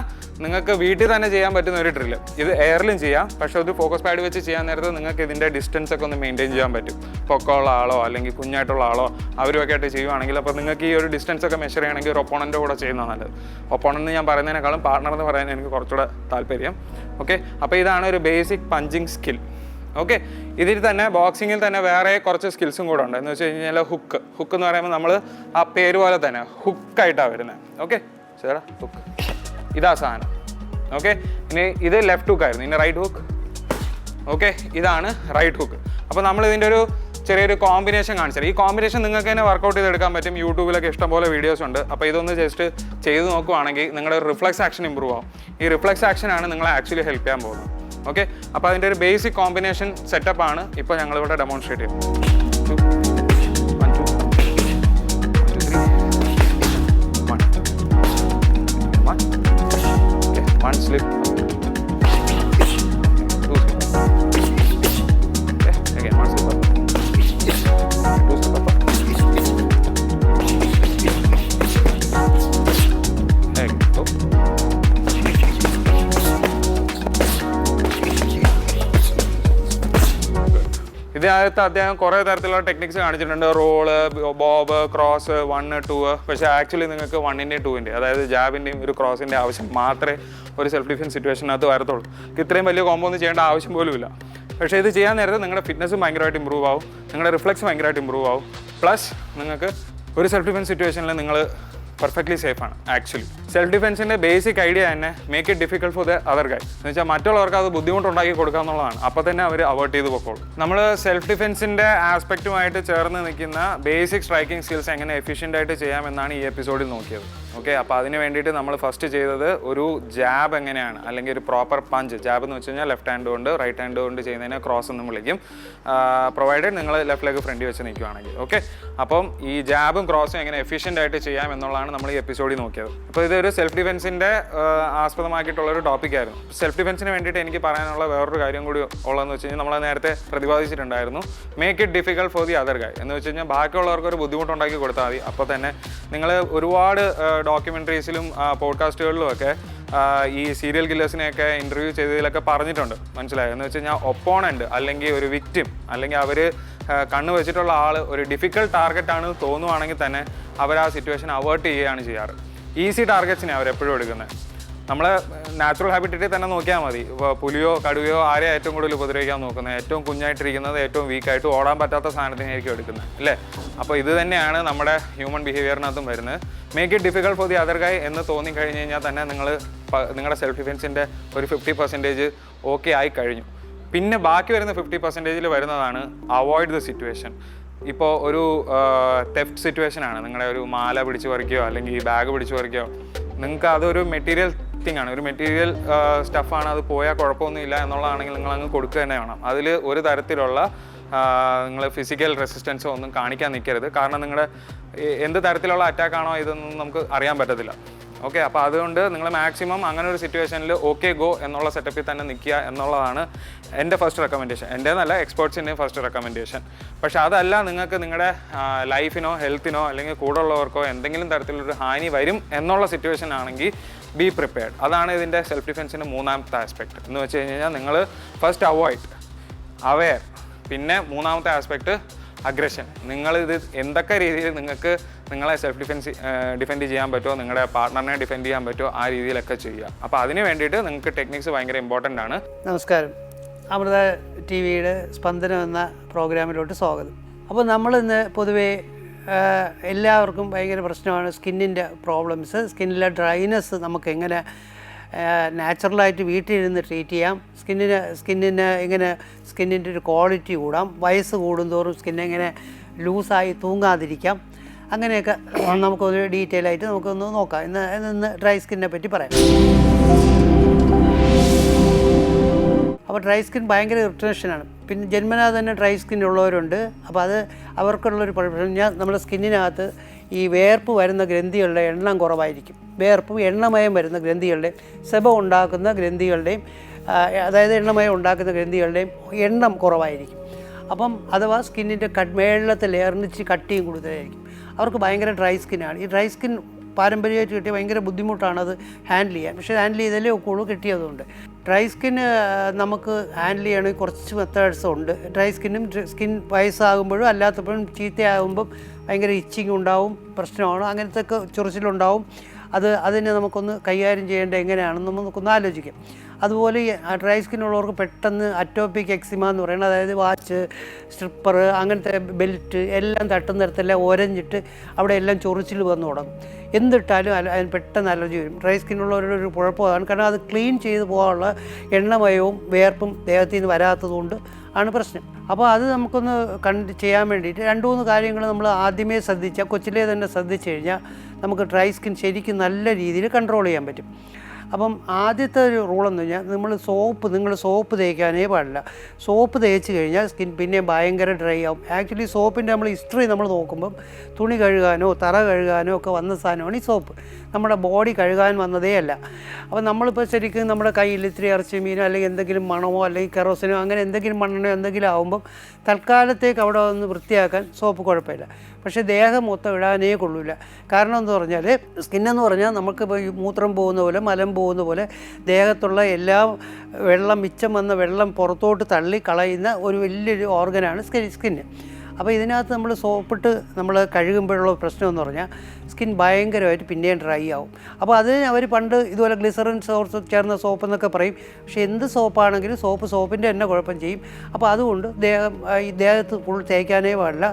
നിങ്ങൾക്ക് വീട്ടിൽ തന്നെ ചെയ്യാൻ പറ്റുന്ന ഒരു ഡ്രില്ല് ഇത് എയറിലും ചെയ്യാം പക്ഷേ ഒരു ഫോക്കസ് പാഡ് വെച്ച് ചെയ്യാൻ നേരത്തെ നിങ്ങൾക്ക് ഇതിന്റെ ഡിസ്റ്റൻസ് ഒക്കെ ഒന്ന് മെയിന്റെയിൻ ചെയ്യാൻ പറ്റും. പൊക്കമുള്ള ആളോ അല്ലെങ്കിൽ കുഞ്ഞായിട്ടുള്ള ആളോ അവരുമൊക്കെ ആയിട്ട് ചെയ്യുവാണെങ്കിൽ അപ്പോൾ നിങ്ങൾക്ക് ഈ ഒരു ഡിസ്റ്റൻസ് ഒക്കെ മെഷർ ചെയ്യണമെങ്കിൽ ഒരു ഒപ്പോണന്റെ കൂടെ ചെയ്യുന്നതാണ് നല്ലത്. ഒപ്പോണന്റ് ഞാൻ പറയുന്നതിനേക്കാളും പാർട്ണർ എന്ന് പറയാൻ എനിക്ക് കുറച്ചുകൂടെ താല്പര്യം. ഓക്കെ അപ്പോൾ ഇതാണ് ഒരു ബേസിക് പഞ്ചിങ് സ്കിൽ ഓക്കെ ഇതിൽ തന്നെ ബോക്സിങ്ങിൽ തന്നെ വേറെ കുറച്ച് സ്കിൽസും കൂടെ ഉണ്ട്. എന്ന് വെച്ച് കഴിഞ്ഞാൽ ഹുക്ക് ഹുക്ക് എന്ന് പറയുമ്പോൾ നമ്മൾ ആ പേര് പോലെ തന്നെ ഹുക്കായിട്ടാണ് വരുന്നത്. ഓക്കെ ചേട്ടാ ഹുക്ക് ഇതാ സാധനം. ഓക്കെ ഇനി ഇത് ലെഫ്റ്റ് ഹുക്ക് ആയിരുന്നു. ഇനി റൈറ്റ് ഹുക്ക് ഓക്കെ ഇതാണ് റൈറ്റ് ഹുക്ക് അപ്പോൾ നമ്മൾ ഇതിന്റെ ഒരു ചെറിയൊരു കോമ്പിനേഷൻ കാണിച്ചത്. ഈ കോമ്പിനേഷൻ നിങ്ങൾക്ക് തന്നെ വർക്കൗട്ട് ചെയ്തെടുക്കാൻ പറ്റും. യൂട്യൂബിലൊക്കെ ഇഷ്ടംപോലെ വീഡിയോസ് ഉണ്ട്. അപ്പോൾ ഇതൊന്ന് ജസ്റ്റ് ചെയ്ത് നോക്കുവാണെങ്കിൽ നിങ്ങളുടെ റിഫ്ലക്സ് ആക്ഷൻ ഇമ്പ്രൂവ് ആവും. ഈ റിഫ്ലക്സ് ആക്ഷൻ ആണ് നിങ്ങളെ ആക്ച്വലി ഹെൽപ്പ് ചെയ്യാൻ പോകുന്നത്. ഓക്കെ അപ്പോൾ അതിന്റെ ഒരു ബേസിക് കോമ്പിനേഷൻ സെറ്റപ്പ് ആണ് ഇപ്പോൾ ഞങ്ങളിവിടെ ഡെമോൺസ്ട്രേറ്റ് ചെയ്യുന്നത് ഇതിനകത്ത് അദ്ദേഹം കുറേ തരത്തിലുള്ള ടെക്നിക്സ് കാണിച്ചിട്ടുണ്ട്. Roll bob cross one two പക്ഷെ ആക്ച്വലി നിങ്ങൾക്ക് വണ്ണിന്റെയും ടൂവിന്റെ അതായത് ജാബിന്റെയും ഒരു ക്രോസിന്റെ ആവശ്യം മാത്രമേ ഒരു സെൽഫ് ഡിഫൻസ് സിറ്റുവേഷനകത്ത് വരത്തുള്ളൂ. ഇത്രയും വലിയ കോമ്പോ ഒന്നും ചെയ്യേണ്ട ആവശ്യം ഇല്ല. പക്ഷേ ഇത് ചെയ്യാൻ നേരത്തെ നിങ്ങളുടെ ഫിറ്റ്നസ്സും ഭയങ്കരമായിട്ട് ഇമ്പ്രൂവ് ആവും. നിങ്ങളുടെ റിഫ്ലക്സ് ഭയങ്കരമായിട്ട് ഇമ്പ്രൂവ് ആവും. പ്ലസ് നിങ്ങൾക്ക് ഒരു സെൽഫ് ഡിഫൻസ് സിറ്റുവേഷനിൽ നിങ്ങൾ പെർഫെക്റ്റ്ലി സേഫ് ആണ് ആക്ച്വലി സെൽഫ് ഡിഫെൻസിന്റെ ബേസിക് ഐഡിയ തന്നെ make it difficult for the other guy എന്ന് വെച്ചാൽ മറ്റുള്ളവർക്ക് അത് ബുദ്ധിമുട്ടുണ്ടാക്കി കൊടുക്കുക എന്നുള്ളതാണ്. അപ്പോൾ തന്നെ അവർ അവോയ്ഡ് ചെയ്ത് പൊക്കോളും. നമ്മൾ സെൽഫ് ഡിഫെൻസിന്റെ ആസ്പെക്റ്റുമായിട്ട് ചേർന്ന് നിൽക്കുന്ന ബേസിക് സ്ട്രൈക്കിംഗ് സ്കിൽസ് എങ്ങനെ എഫിഷ്യന്റ് ആയിട്ട് ചെയ്യാമെന്നാണ് ഈ എപ്പിസോഡിൽ നോക്കിയത്. ഓക്കെ അപ്പോൾ അതിന് വേണ്ടിയിട്ട് നമ്മൾ ഫസ്റ്റ് ചെയ്തത് ഒരു ജാബ് എങ്ങനെയാണ്? അല്ലെങ്കിൽ ഒരു പ്രോപ്പർ പഞ്ച് ജാബ് എന്ന് വെച്ച് കഴിഞ്ഞാൽ ലെഫ്റ്റ് ഹാൻഡ് കൊണ്ട് റൈറ്റ് ഹാൻഡ് കൊണ്ട് ചെയ്യുന്നതിനെ ക്രോസ് എന്നും വിളിക്കും. പ്രൊവൈഡഡ് നിങ്ങൾ ലെഫ്റ്റ് ലെഗ് ഫ്രണ്ടിൽ വെച്ച് നിൽക്കുകയാണെങ്കിൽ ഓക്കെ അപ്പം ഈ ജാബും ക്രോസും എങ്ങനെ എഫിഷ്യന്റ് ആയിട്ട് ചെയ്യാം എന്നുള്ളതാണ് നമ്മൾ ഈ എപ്പിസോഡിൽ നോക്കിയത്. അപ്പോൾ ഇതൊരു സെൽഫ് ഡിഫെൻസിന്റെ ആസ്പദമാക്കിയിട്ടുള്ള ഒരു ടോപ്പിക് ആയിരുന്നു. സെൽഫ് ഡിഫെൻസിന് വേണ്ടിയിട്ട് എനിക്ക് പറയാനുള്ള വേറൊരു കാര്യം കൂടി ഉള്ളതെന്ന് വെച്ച് കഴിഞ്ഞാൽ നമ്മൾ നേരത്തെ പ്രതിപാദിച്ചിട്ടുണ്ടായിരുന്നു. Make it difficult for the other guy എന്ന് വെച്ച് കഴിഞ്ഞാൽ ബാക്കിയുള്ളവർക്ക് ഒരു ബുദ്ധിമുട്ടുണ്ടാക്കി കൊടുത്താൽ മതി. അപ്പോൾ തന്നെ നിങ്ങൾ ഒരുപാട് ഡോക്യുമെന്ററീസിലും പോഡ്കാസ്റ്റുകളിലും ഒക്കെ ഈ സീരിയൽ കില്ലേഴ്സിനെയൊക്കെ ഇന്റർവ്യൂ ചെയ്തതിലൊക്കെ പറഞ്ഞിട്ടുണ്ട്. മനസ്സിലായോ? എന്ന് വെച്ച് കഴിഞ്ഞാൽ ഒപ്പോണന്റ് അല്ലെങ്കിൽ ഒരു വിക്റ്റിം അല്ലെങ്കിൽ അവർ കണ്ണ് വെച്ചിട്ടുള്ള ആൾ ഒരു ഡിഫിക്കൽട്ട് ടാർഗറ്റ് ആണ് തോന്നുവാണെങ്കിൽ തന്നെ അവർ ആ സിറ്റുവേഷൻ അവോയ്ഡ് ചെയ്യുകയാണ് ചെയ്യാറ്. ഈസി ടാർഗറ്റ്സിനെ അവർ എപ്പോഴും എടുക്കുന്നത്. നമ്മൾ നാച്ചുറൽ ഹാബിറ്ററ്റിൽ തന്നെ നോക്കിയാൽ മതി. ഇപ്പോൾ പുലിയോ കടുവയോ ആരെയും ഏറ്റവും കൂടുതൽ ഉപദ്രവിക്കാൻ നോക്കുന്നത്? ഏറ്റവും കുഞ്ഞായിട്ടിരിക്കുന്നത് ഏറ്റവും വീക്കായിട്ട് ഓടാൻ പറ്റാത്ത സാധനത്തിനായിരിക്കും എടുക്കുന്നത് അല്ലേ? അപ്പോൾ ഇത് തന്നെയാണ് നമ്മുടെ ഹ്യൂമൻ ബിഹേവിയറിനകത്തും വരുന്നത്. Make it difficult for the other guy എന്ന് തോന്നി കഴിഞ്ഞ് കഴിഞ്ഞാൽ തന്നെ നിങ്ങൾ നിങ്ങളുടെ സെൽഫ് ഡിഫെൻസിന്റെ ഒരു ഫിഫ്റ്റി പെർസെന്റേജ് ഓക്കെ ആയി കഴിഞ്ഞു. പിന്നെ ബാക്കി വരുന്ന ഫിഫ്റ്റി പെർസെന്റേജിൽ വരുന്നതാണ് അവോയ്ഡ് ദ സിറ്റുവേഷൻ ഇപ്പോൾ ഒരു തെഫ്റ്റ് സിറ്റുവേഷൻ ആണ്. നിങ്ങളുടെ ഒരു മാല പിടിച്ച് പറിക്കുകയോ അല്ലെങ്കിൽ ബാഗ് പിടിച്ച് പറിക്കുകയോ നിങ്ങൾക്ക് അതൊരു മെറ്റീരിയൽ തിങ് ആണ്. ഒരു മെറ്റീരിയൽ സ്റ്റഫാണ് അത് പോയാൽ കുഴപ്പമൊന്നുമില്ല എന്നുള്ളതാണെങ്കിൽ നിങ്ങൾ അങ്ങ് കൊടുക്കുക തന്നെ വേണം. അതിൽ ഒരു തരത്തിലുള്ള നിങ്ങൾ ഫിസിക്കൽ റെസിസ്റ്റൻസോ ഒന്നും കാണിക്കാൻ നിൽക്കരുത്. കാരണം നിങ്ങളുടെ എന്ത് തരത്തിലുള്ള അറ്റാക്കാണോ ഇതൊന്നും നമുക്ക് അറിയാൻ പറ്റത്തില്ല. ഓക്കെ അപ്പോൾ അതുകൊണ്ട് നിങ്ങൾ മാക്സിമം അങ്ങനെ ഒരു സിറ്റുവേഷനിൽ ഓക്കെ ഗോ എന്നുള്ള സെറ്റപ്പിൽ തന്നെ നിൽക്കുക എന്നുള്ളതാണ് എന്റെ ഫസ്റ്റ് റെക്കമെൻഡേഷൻ എന്റെ നല്ല എക്സ്പേർട്സിന്റെ ഫസ്റ്റ് റെക്കമെൻഡേഷൻ പക്ഷേ അതല്ല നിങ്ങൾക്ക് നിങ്ങളുടെ ലൈഫിനോ ഹെൽത്തിനോ അല്ലെങ്കിൽ കൂടെ ഉള്ളവർക്കോ എന്തെങ്കിലും തരത്തിലൊരു ഹാനി വരും എന്നുള്ള സിറ്റുവേഷൻ ആണെങ്കിൽ ബി പ്രിപ്പയർഡ് അതാണ് ഇതിന്റെ സെൽഫ് ഡിഫെൻസിന്റെ മൂന്നാമത്തെ ആസ്പെക്ട് എന്ന് വെച്ച് കഴിഞ്ഞാൽ നിങ്ങൾ ഫസ്റ്റ് അവോയ്ഡ് അവെയർ പിന്നെ മൂന്നാമത്തെ ആസ്പെക്ട് അഗ്രഷൻ നിങ്ങളിത് എന്തൊക്കെ രീതിയിൽ നിങ്ങൾക്ക് നിങ്ങളെ സെൽഫ് ഡിഫെൻസ് ഡിഫെൻഡ് ചെയ്യാൻ പറ്റുമോ നിങ്ങളുടെ പാർട്ട്ണറിനെ ഡിഫെൻഡ് ചെയ്യാൻ പറ്റുമോ ആ രീതിയിലൊക്കെ ചെയ്യുക. അപ്പോൾ അതിന് വേണ്ടിയിട്ട് നിങ്ങൾക്ക് ടെക്നിക്സ് ഭയങ്കര ഇമ്പോർട്ടന്റ് ആണ്. നമസ്കാരം. അമൃത ടി വിയുടെ സ്പന്ദനം എന്ന പ്രോഗ്രാമിലോട്ട് സ്വാഗതം. അപ്പോൾ നമ്മളിന്ന് പൊതുവേ എല്ലാവർക്കും ഭയങ്കര പ്രശ്നമാണ് സ്കിന്നിന്റെ പ്രോബ്ലംസ്. സ്കിന്നിലെ ഡ്രൈനെസ് നമുക്ക് എങ്ങനെ നാച്ചുറലായിട്ട് വീട്ടിലിരുന്ന് ട്രീറ്റ് ചെയ്യാം. സ്കിന്നിന് സ്കിന്നിന് ഇങ്ങനെ സ്കിന്നിന്റെ ഒരു ക്വാളിറ്റി കൂടാം. വയസ്സ് കൂടുന്തോറും സ്കിൻ എങ്ങനെ ലൂസായി തൂങ്ങാതിരിക്കാം. അങ്ങനെയൊക്കെ നമുക്കൊരു ഡീറ്റെയിൽ ആയിട്ട് നമുക്കൊന്ന് നോക്കാം. ഇന്ന് ഇന്ന് ഡ്രൈ സ്കിന്നിനെ പറ്റി പറയാം. അപ്പോൾ ഡ്രൈ സ്കിൻ ഭയങ്കര ഇറിറ്റേഷനാണ് പിന്നെ ജന്മനാ തന്നെ ഡ്രൈ സ്കിൻ ഉള്ളവരുണ്ട്. അപ്പോൾ അത് അവർക്കുള്ളൊരു ഞാൻ നമ്മുടെ സ്കിന്നിനകത്ത് ഈ വേർപ്പ് വരുന്ന ഗ്രന്ഥികളുടെ എണ്ണം കുറവായിരിക്കും. വേർപ്പും എണ്ണമയം വരുന്ന ഗ്രന്ഥികളുടെയും സെബം ഉണ്ടാക്കുന്ന ഗ്രന്ഥികളുടെയും അതായത് എണ്ണമയം ഉണ്ടാക്കുന്ന ഗ്രന്ഥികളുടെയും എണ്ണം കുറവായിരിക്കും. അപ്പം അഥവാ സ്കിന്നിന്റെ കട്ട് മേളത്തെ എറിഞ്ഞിച്ച് കട്ടിയും കൂടുതലായിരിക്കും. അവർക്ക് ഭയങ്കര ഡ്രൈ സ്കിന്നാണ്. ഈ ഡ്രൈ സ്കിൻ പാരമ്പര്യമായിട്ട് കിട്ടിയ ഭയങ്കര ബുദ്ധിമുട്ടാണ് അത് ഹാൻഡിൽ ചെയ്യാൻ. പക്ഷേ ഹാൻഡിൽ ചെയ്താലേ ഒക്കുള്ളൂ കിട്ടിയതുകൊണ്ട്. ഡ്രൈ സ്കിന് നമുക്ക് ഹാൻഡിൽ ചെയ്യണമെങ്കിൽ കുറച്ച് മെത്തേഡ്സ് ഉണ്ട്. ഡ്രൈ സ്കിന്നും സ്കിൻ വയസ്സാകുമ്പോഴും അല്ലാത്തപ്പോഴും ചീത്തയാകുമ്പം ഭയങ്കര ഇച്ചിങ് ഉണ്ടാവും പ്രശ്നമാണ് അങ്ങനത്തെ ഒക്കെ ചൊറിച്ചിലുണ്ടാവും. അത് അതിനെ നമുക്കൊന്ന് കൈകാര്യം ചെയ്യേണ്ടത് എങ്ങനെയാണെന്ന് നമുക്കൊന്ന് ആലോചിക്കാം. അതുപോലെ ഡ്രൈ സ്കിൻ ഉള്ളവർക്ക് പെട്ടെന്ന് അറ്റോപിക് എക്സിമ എന്ന് പറയുന്നത് അതായത് വാച്ച് സ്ട്രിപ്പർ അങ്ങനത്തെ ബെൽറ്റ് എല്ലാം തട്ടുന്നിടത്തെല്ലാം ഒരഞ്ഞിട്ട് അവിടെ എല്ലാം ചൊറിച്ചിൽ വന്നു തുടങ്ങും. എന്തിട്ടാലും അതിന് പെട്ടെന്ന് അലർജി വരും. ഡ്രൈ സ്കിൻ ഉള്ളവരുടെ ഒരു കുഴപ്പമാണ്. കാരണം അത് ക്ലീൻ ചെയ്ത് പോകാനുള്ള എണ്ണമയവും വേർപ്പും ദേഹത്തിൽ നിന്ന് വരാത്തതുകൊണ്ട് ആണ് പ്രശ്നം. അപ്പോൾ അത് നമുക്കൊന്ന് കണ്ട് ചെയ്യാൻ വേണ്ടിയിട്ട് രണ്ട് മൂന്ന് കാര്യങ്ങൾ നമ്മൾ ആദ്യമേ ശ്രദ്ധിച്ചാൽ കൊച്ചിലേ തന്നെ ശ്രദ്ധിച്ചു കഴിഞ്ഞാൽ നമുക്ക് ഡ്രൈ സ്കിൻ ശരിക്കും നല്ല രീതിയിൽ കൺട്രോൾ ചെയ്യാൻ പറ്റും. അപ്പം ആദ്യത്തെ ഒരു റൂളെന്ന് കഴിഞ്ഞാൽ നമ്മൾ സോപ്പ് നിങ്ങൾ സോപ്പ് തേക്കാനേ പാടില്ല. സോപ്പ് തേച്ച് കഴിഞ്ഞാൽ സ്കിൻ പിന്നെ ഭയങ്കര ഡ്രൈ ആവും. ആക്ച്വലി സോപ്പിന്റെ നമ്മൾ ഹിസ്റ്ററി നമ്മൾ നോക്കുമ്പം തുണി കഴുകാനോ തറ കഴുകാനോ ഒക്കെ വന്ന സാധനമാണ് ഈ സോപ്പ് നമ്മുടെ ബോഡി കഴുകാൻ വന്നതേ അല്ല. അപ്പോൾ നമ്മളിപ്പോൾ ശരിക്കും നമ്മുടെ കയ്യിൽ ഇത്തിരി ഇറച്ചി മീനോ അല്ലെങ്കിൽ എന്തെങ്കിലും മണമോ അല്ലെങ്കിൽ കെറോസിനോ അങ്ങനെ എന്തെങ്കിലും മണ്ണോ എന്തെങ്കിലും ആകുമ്പം തൽക്കാലത്തേക്ക് അവിടെ ഒന്ന് വൃത്തിയാക്കാൻ സോപ്പ് കുഴപ്പമില്ല. പക്ഷേ ദേഹം മൊത്തം ഇടാനേ കൊള്ളില്ല കാരണം എന്ന് പറഞ്ഞാൽ സ്കിന്നെന്ന് പറഞ്ഞാൽ നമുക്കിപ്പോൾ മൂത്രം പോകുന്ന പോലെ മലം പോകുന്ന പോലെ ദേഹത്തുള്ള എല്ലാ വെള്ളം മിച്ചം വന്ന വെള്ളം പുറത്തോട്ട് തള്ളി കളയുന്ന ഒരു വലിയൊരു ഓർഗനാണ് സ്കിൻ സ്കിന്ന് അപ്പോൾ ഇതിനകത്ത് നമ്മൾ സോപ്പിട്ട് നമ്മൾ കഴുകുമ്പോഴുള്ള പ്രശ്നമെന്ന് പറഞ്ഞാൽ സ്കിൻ ഭയങ്കരമായിട്ട് പിന്നെയും ഡ്രൈ ആവും. അപ്പോൾ അതിന് അവർ പണ്ട് ഇതുപോലെ ഗ്ലിസറിൻ സോർസ് ചേർന്ന സോപ്പ് എന്നൊക്കെ പറയും. പക്ഷേ എന്ത് സോപ്പാണെങ്കിലും സോപ്പ് സോപ്പിന്റെ തന്നെ കുഴപ്പം ചെയ്യും. അപ്പോൾ അതുകൊണ്ട് ദേഹം ഈ ദേഹത്ത് ഫുൾ തേക്കാനേ പാടില്ല.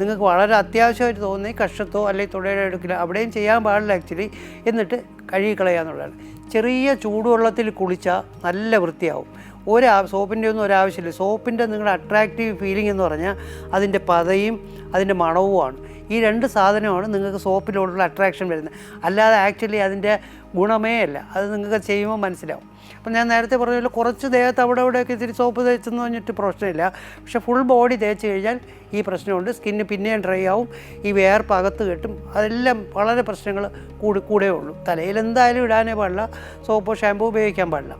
നിങ്ങൾക്ക് വളരെ അത്യാവശ്യമായിട്ട് തോന്നി കഷ്ടത്തോ അല്ലെങ്കിൽ തുടയുടെ എടുക്കില്ല. അവിടെയും ചെയ്യാൻ പാടില്ല ആക്ച്വലി എന്നിട്ട് കഴുകിക്കളയാന്നുള്ളതാണ് ചെറിയ ചൂടുവെള്ളത്തിൽ കുളിച്ചാൽ നല്ല വൃത്തിയാവും. ഒരു സോപ്പിന്റെ ഒന്നും ഒരാവശ്യമില്ല സോപ്പിന്റെ നിങ്ങളുടെ അട്രാക്റ്റീവ് ഫീലിംഗ് എന്ന് പറഞ്ഞാൽ അതിന്റെ പതയും അതിന്റെ മണവുമാണ് ഈ രണ്ട് സാധനമാണ് നിങ്ങൾക്ക് സോപ്പിലോടുള്ള അട്രാക്ഷൻ വരുന്നത്. അല്ലാതെ ആക്ച്വലി അതിന്റെ ഗുണമേ അല്ല. അത് നിങ്ങൾക്ക് ചെയ്യുമ്പോൾ മനസ്സിലാവും. അപ്പം ഞാൻ നേരത്തെ പറഞ്ഞ പോലെ കുറച്ച് ദേഹത്ത് അവിടെ ഇവിടെയൊക്കെ ഇത്തിരി സോപ്പ് തേച്ചെന്ന് പറഞ്ഞിട്ട് പ്രശ്നമില്ല. പക്ഷെ ഫുൾ ബോഡി തേച്ച് കഴിഞ്ഞാൽ ഈ പ്രശ്നമുണ്ട്. സ്കിന്ന് പിന്നെയും ഡ്രൈ ആവും. ഈ വേർപ്പ് അകത്ത് കെട്ടും. അതെല്ലാം വളരെ പ്രശ്നങ്ങൾ കൂടി കൂടെ ഉള്ളൂ. തലയിൽ എന്തായാലും ഇടാനേ പാടില്ല. സോപ്പോ ഷാമ്പൂ ഉപയോഗിക്കാൻ പാടില്ല.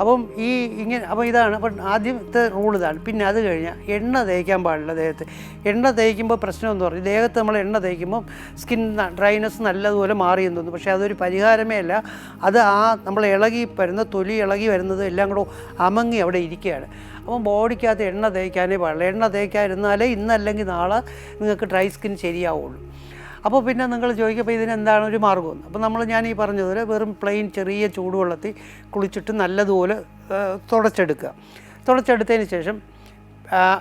അപ്പം ഈ ഇങ്ങനെ അപ്പോൾ ഇതാണ് അപ്പം ആദ്യത്തെ റൂൾ ഇതാണ്. പിന്നെ അത് കഴിഞ്ഞാൽ എണ്ണ തേക്കാൻ പാടില്ല ദേഹത്ത്. എണ്ണ തേക്കുമ്പോൾ പ്രശ്നം എന്ന് പറഞ്ഞാൽ ദേഹത്ത് നമ്മൾ എണ്ണ തേക്കുമ്പോൾ സ്കിൻ ഡ്രൈനസ് നല്ലതുപോലെ മാറിയെന്ന് തോന്നുന്നു. പക്ഷേ അതൊരു പരിഹാരമേ അല്ല. അത് ആ നമ്മൾ ഇളകി വരുന്ന തൊലി ഇളകി വരുന്നത് എല്ലാം കൂടെ അമങ്ങി അവിടെ ഇരിക്കുകയാണ്. അപ്പം ബോഡിക്കകത്ത് എണ്ണ തേക്കാനേ പാടില്ല. എണ്ണ തേക്കാതിരുന്നാലേ ഇന്നല്ലെങ്കിൽ നാളെ നിങ്ങൾക്ക് ഡ്രൈ സ്കിൻ ശരിയാവുള്ളൂ. അപ്പോൾ പിന്നെ നിങ്ങൾ ചോദിക്കുമ്പോൾ ഇതിനെന്താണ് ഒരു മാർഗമെന്ന്. അപ്പോൾ നമ്മൾ ഞാൻ ഈ പറഞ്ഞതുപോലെ വെറും പ്ലെയിൻ ചെറിയ ചൂടുവെള്ളത്തിൽ കുളിച്ചിട്ട് നല്ലതുപോലെ തുടച്ചെടുക്കുക. തുടച്ചെടുത്തതിന് ശേഷം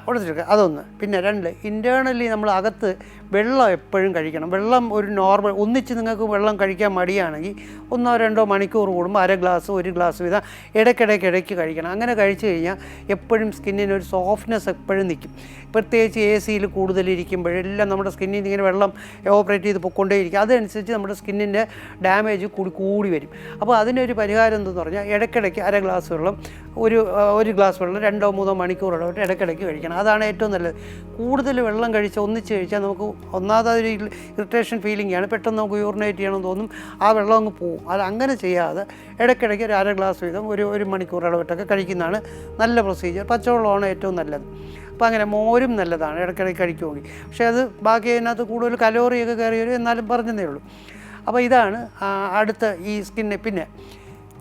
ഉടച്ചെടുക്കുക. അതൊന്ന്. പിന്നെ രണ്ട് ഇന്റേർണലി നമ്മൾ അകത്ത് വെള്ളം എപ്പോഴും കഴിക്കണം. വെള്ളം ഒരു നോർമൽ ഒന്നിച്ച് നിങ്ങൾക്ക് വെള്ളം കഴിക്കാൻ മടിയാണെങ്കിൽ ഒന്നോ രണ്ടോ മണിക്കൂർ കൂടുമ്പോൾ അര ഗ്ലാസ് ഒരു ഗ്ലാസ് വീതം ഇടയ്ക്കിടയ്ക്ക് ഇടയ്ക്ക് കഴിക്കണം. അങ്ങനെ കഴിച്ചു കഴിഞ്ഞാൽ എപ്പോഴും സ്കിന്നിന് ഒരു സോഫ്റ്റ്നെസ് എപ്പോഴും നിൽക്കും. പ്രത്യേകിച്ച് എ സിയിൽ കൂടുതലിരിക്കുമ്പോഴെല്ലാം നമ്മുടെ സ്കിന്നിൽ ഇങ്ങനെ വെള്ളം ഓപ്പറേറ്റ് ചെയ്ത് പൊയ്ക്കൊണ്ടേയിരിക്കും. അതനുസരിച്ച് നമ്മുടെ സ്കിന്നിന്റെ ഡാമേജ് കൂടി കൂടി വരും. അപ്പോൾ അതിനൊരു പരിഹാരം എന്തെന്ന് പറഞ്ഞാൽ ഇടയ്ക്കിടയ്ക്ക് അര ഗ്ലാസ് വെള്ളം ഒരു ഒരു ഗ്ലാസ് വെള്ളം രണ്ടോ മൂന്നോ മണിക്കൂർ ഇടവിട്ട് ഇടയ്ക്കിടയ്ക്ക് കഴിക്കണം. അതാണ് ഏറ്റവും നല്ലത്. കൂടുതൽ വെള്ളം കഴിച്ച് ഒന്നിച്ച് കഴിച്ചാൽ നമുക്ക് ഒന്നാമത് അതൊരു ഇറിറ്റേഷൻ ഫീലിംഗ് ആണ്. പെട്ടെന്ന് നമുക്ക് യൂറിനേറ്റ് ചെയ്യണം തോന്നും. ആ വെള്ളം അങ്ങ് പോവും. അത് അങ്ങനെ ചെയ്യാതെ ഇടയ്ക്കിടയ്ക്ക് ഒരു അര ഗ്ലാസ് വീതം ഒരു ഒരു മണിക്കൂർ ഇടവിട്ടൊക്കെ കഴിക്കുന്നതാണ് നല്ല പ്രൊസീജിയർ പച്ചവെള്ളമാണ് ഏറ്റവും നല്ലത്. അപ്പോൾ അങ്ങനെ മോരും നല്ലതാണ്. ഇടയ്ക്കിടയ്ക്ക് കഴിക്കുമെങ്കിൽ. പക്ഷേ അത് ബാക്കി അതിനകത്ത് കൂടുതൽ കലോറിയൊക്കെ കയറി വരും എന്നാലും പറഞ്ഞതേ ഉള്ളൂ. അപ്പോൾ ഇതാണ് അടുത്ത ഈ സ്കിന്ന് പിന്നെ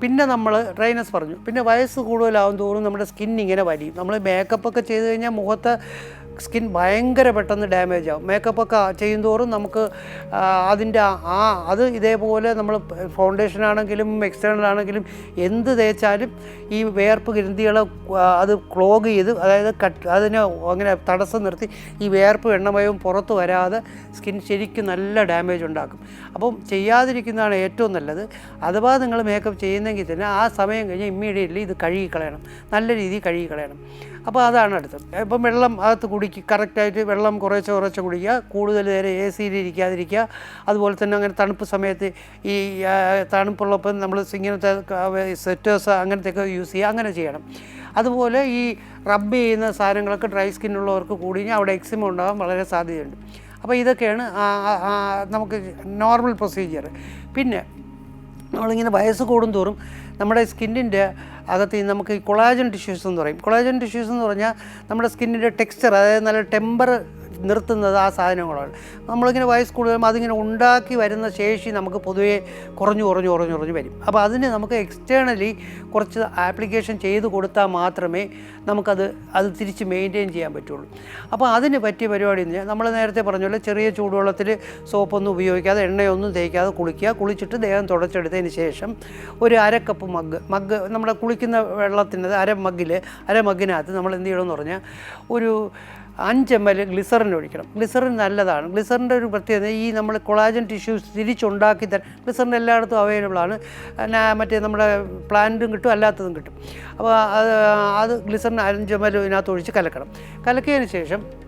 പിന്നെ നമ്മൾ ഡ്രൈനസ് പറഞ്ഞു. പിന്നെ വയസ്സ് കൂടുതലാവും തോറും നമ്മുടെ സ്കിൻ ഇങ്ങനെ വലിയും. നമ്മൾ മേക്കപ്പൊക്കെ ചെയ്ത് കഴിഞ്ഞാൽ മുഖത്തെ സ്കിൻ ഭയങ്കര പെട്ടെന്ന് ഡാമേജ് ആവും. മേക്കപ്പൊക്കെ ചെയ്യും തോറും നമുക്ക് അതിന്റെ ആ- അത് ഇതേപോലെ നമ്മൾ ഫൗണ്ടേഷൻ ആണെങ്കിലും എക്സ്റ്റേണൽ ആണെങ്കിലും എന്ത് തേച്ചാലും ഈ വേർപ്പ് ഗ്രന്ഥികളെ അത് ക്ലോഗ് ചെയ്ത് അതായത് കട്ട് അതിനെ അങ്ങനെ തടസ്സം നിർത്തി ഈ വേർപ്പ് എണ്ണമയവും പുറത്ത് വരാതെ സ്കിൻ ശരിക്കും നല്ല ഡാമേജ് ഉണ്ടാക്കും. അപ്പം ചെയ്യാതിരിക്കുന്നതാണ് ഏറ്റവും നല്ലത്. അഥവാ നിങ്ങൾ മേക്കപ്പ് ചെയ്യുന്നെങ്കിൽ തന്നെ ആ സമയം കഴിഞ്ഞ് ഇമ്മീഡിയറ്റ്ലി ഇത് കഴുകിക്കളയണം. നല്ല രീതിയിൽ കഴുകിക്കളയണം. അപ്പോൾ അതാണ് അടുത്തത്. ഇപ്പം വെള്ളം അകത്ത് കുടിക്കുക കറക്റ്റായിട്ട് വെള്ളം കുറേശ്ശെ കുറേശ്ശെ കുടിക്കുക കൂടുതൽ നേരം എ സിയിൽ ഇരിക്കാതിരിക്കുക. അതുപോലെ തന്നെ അങ്ങനെ തണുപ്പ് സമയത്ത് ഈ തണുപ്പുള്ളപ്പം നമ്മൾ ഇങ്ങനത്തെ സെറ്റേഴ്സ് അങ്ങനത്തെയൊക്കെ യൂസ് ചെയ്യുക അങ്ങനെ ചെയ്യണം. അതുപോലെ ഈ റബ്ബ് ചെയ്യുന്ന സാധനങ്ങളൊക്കെ ഡ്രൈ സ്കിന്നുള്ളവർക്ക് കൂടി അവിടെ എക്സിമ ഉണ്ടാകാൻ വളരെ സാധ്യതയുണ്ട്. അപ്പോൾ ഇതൊക്കെയാണ് നമുക്ക് നോർമൽ പ്രൊസീജിയർ പിന്നെ നമ്മളിങ്ങനെ വയസ്സ് കൂടും തോറും നമ്മുടെ സ്കിന്നിന്റെ അകത്ത് നമുക്ക് കൊളാജൻ ടിഷ്യൂസ് എന്ന് പറയും. കൊളാജൻ ടിഷ്യൂസ് എന്ന് പറഞ്ഞാൽ നമ്മുടെ സ്കിന്നിന്റെ ടെക്സ്ചർ അതായത് നല്ല ടെമ്പർ നിർത്തുന്നത് ആ സാധനങ്ങളാണ്. നമ്മളിങ്ങനെ വയസ്സ് കൂടുതലും അതിങ്ങനെ ഉണ്ടാക്കി വരുന്ന ശേഷി നമുക്ക് പൊതുവേ കുറഞ്ഞു കുറഞ്ഞു കുറഞ്ഞു കുറഞ്ഞു വരും. അപ്പോൾ അതിന് നമുക്ക് എക്സ്റ്റേണലി കുറച്ച് ആപ്ലിക്കേഷൻ ചെയ്ത് കൊടുത്താൽ മാത്രമേ നമുക്കത് അത് തിരിച്ച് മെയിന്റെയിൻ ചെയ്യാൻ പറ്റുള്ളൂ. അപ്പോൾ അതിന് പറ്റിയ പരിപാടി എന്ന് നമ്മൾ നേരത്തെ പറഞ്ഞ പോലെ ചെറിയ ചൂടുവെള്ളത്തിൽ സോപ്പൊന്നും ഉപയോഗിക്കാതെ എണ്ണയൊന്നും തേക്കാതെ കുളിക്കുക. കുളിച്ചിട്ട് ദേഹം തുടച്ചെടുത്തതിന് ശേഷം ഒരു അരക്കപ്പ് കപ്പ് മഗ് മഗ് നമ്മുടെ കുളിക്കുന്ന വെള്ളത്തിന്റെ അര മഗ്ഗിൽ അര മഗ്ഗിനകത്ത് നമ്മൾ എന്ത് ചെയ്യണമെന്ന് പറഞ്ഞാൽ ഒരു അഞ്ച് എം എൽ ഗ്ലിസറിൻ ഒഴിക്കണം ഗ്ലിസറിൻ നല്ലതാണ്. ഗ്ലിസറിന്റെ ഒരു പ്രത്യേകത ഈ നമ്മൾ കൊളാജൻ ടിഷ്യൂസ് തിരിച്ചുണ്ടാക്കി തരാൻ ഗ്ലിസറിൻ എല്ലായിടത്തും അവൈലബിൾ ആണ്. മറ്റേ നമ്മുടെ പ്ലാന്റും കിട്ടും അല്ലാത്തതും കിട്ടും. അപ്പോൾ അത് അത് ഗ്ലിസറിൻ അഞ്ച് എം എൽ ഇതിനകത്ത് ഒഴിച്ച് കലക്കണം. കലക്കിയതിന് ശേഷം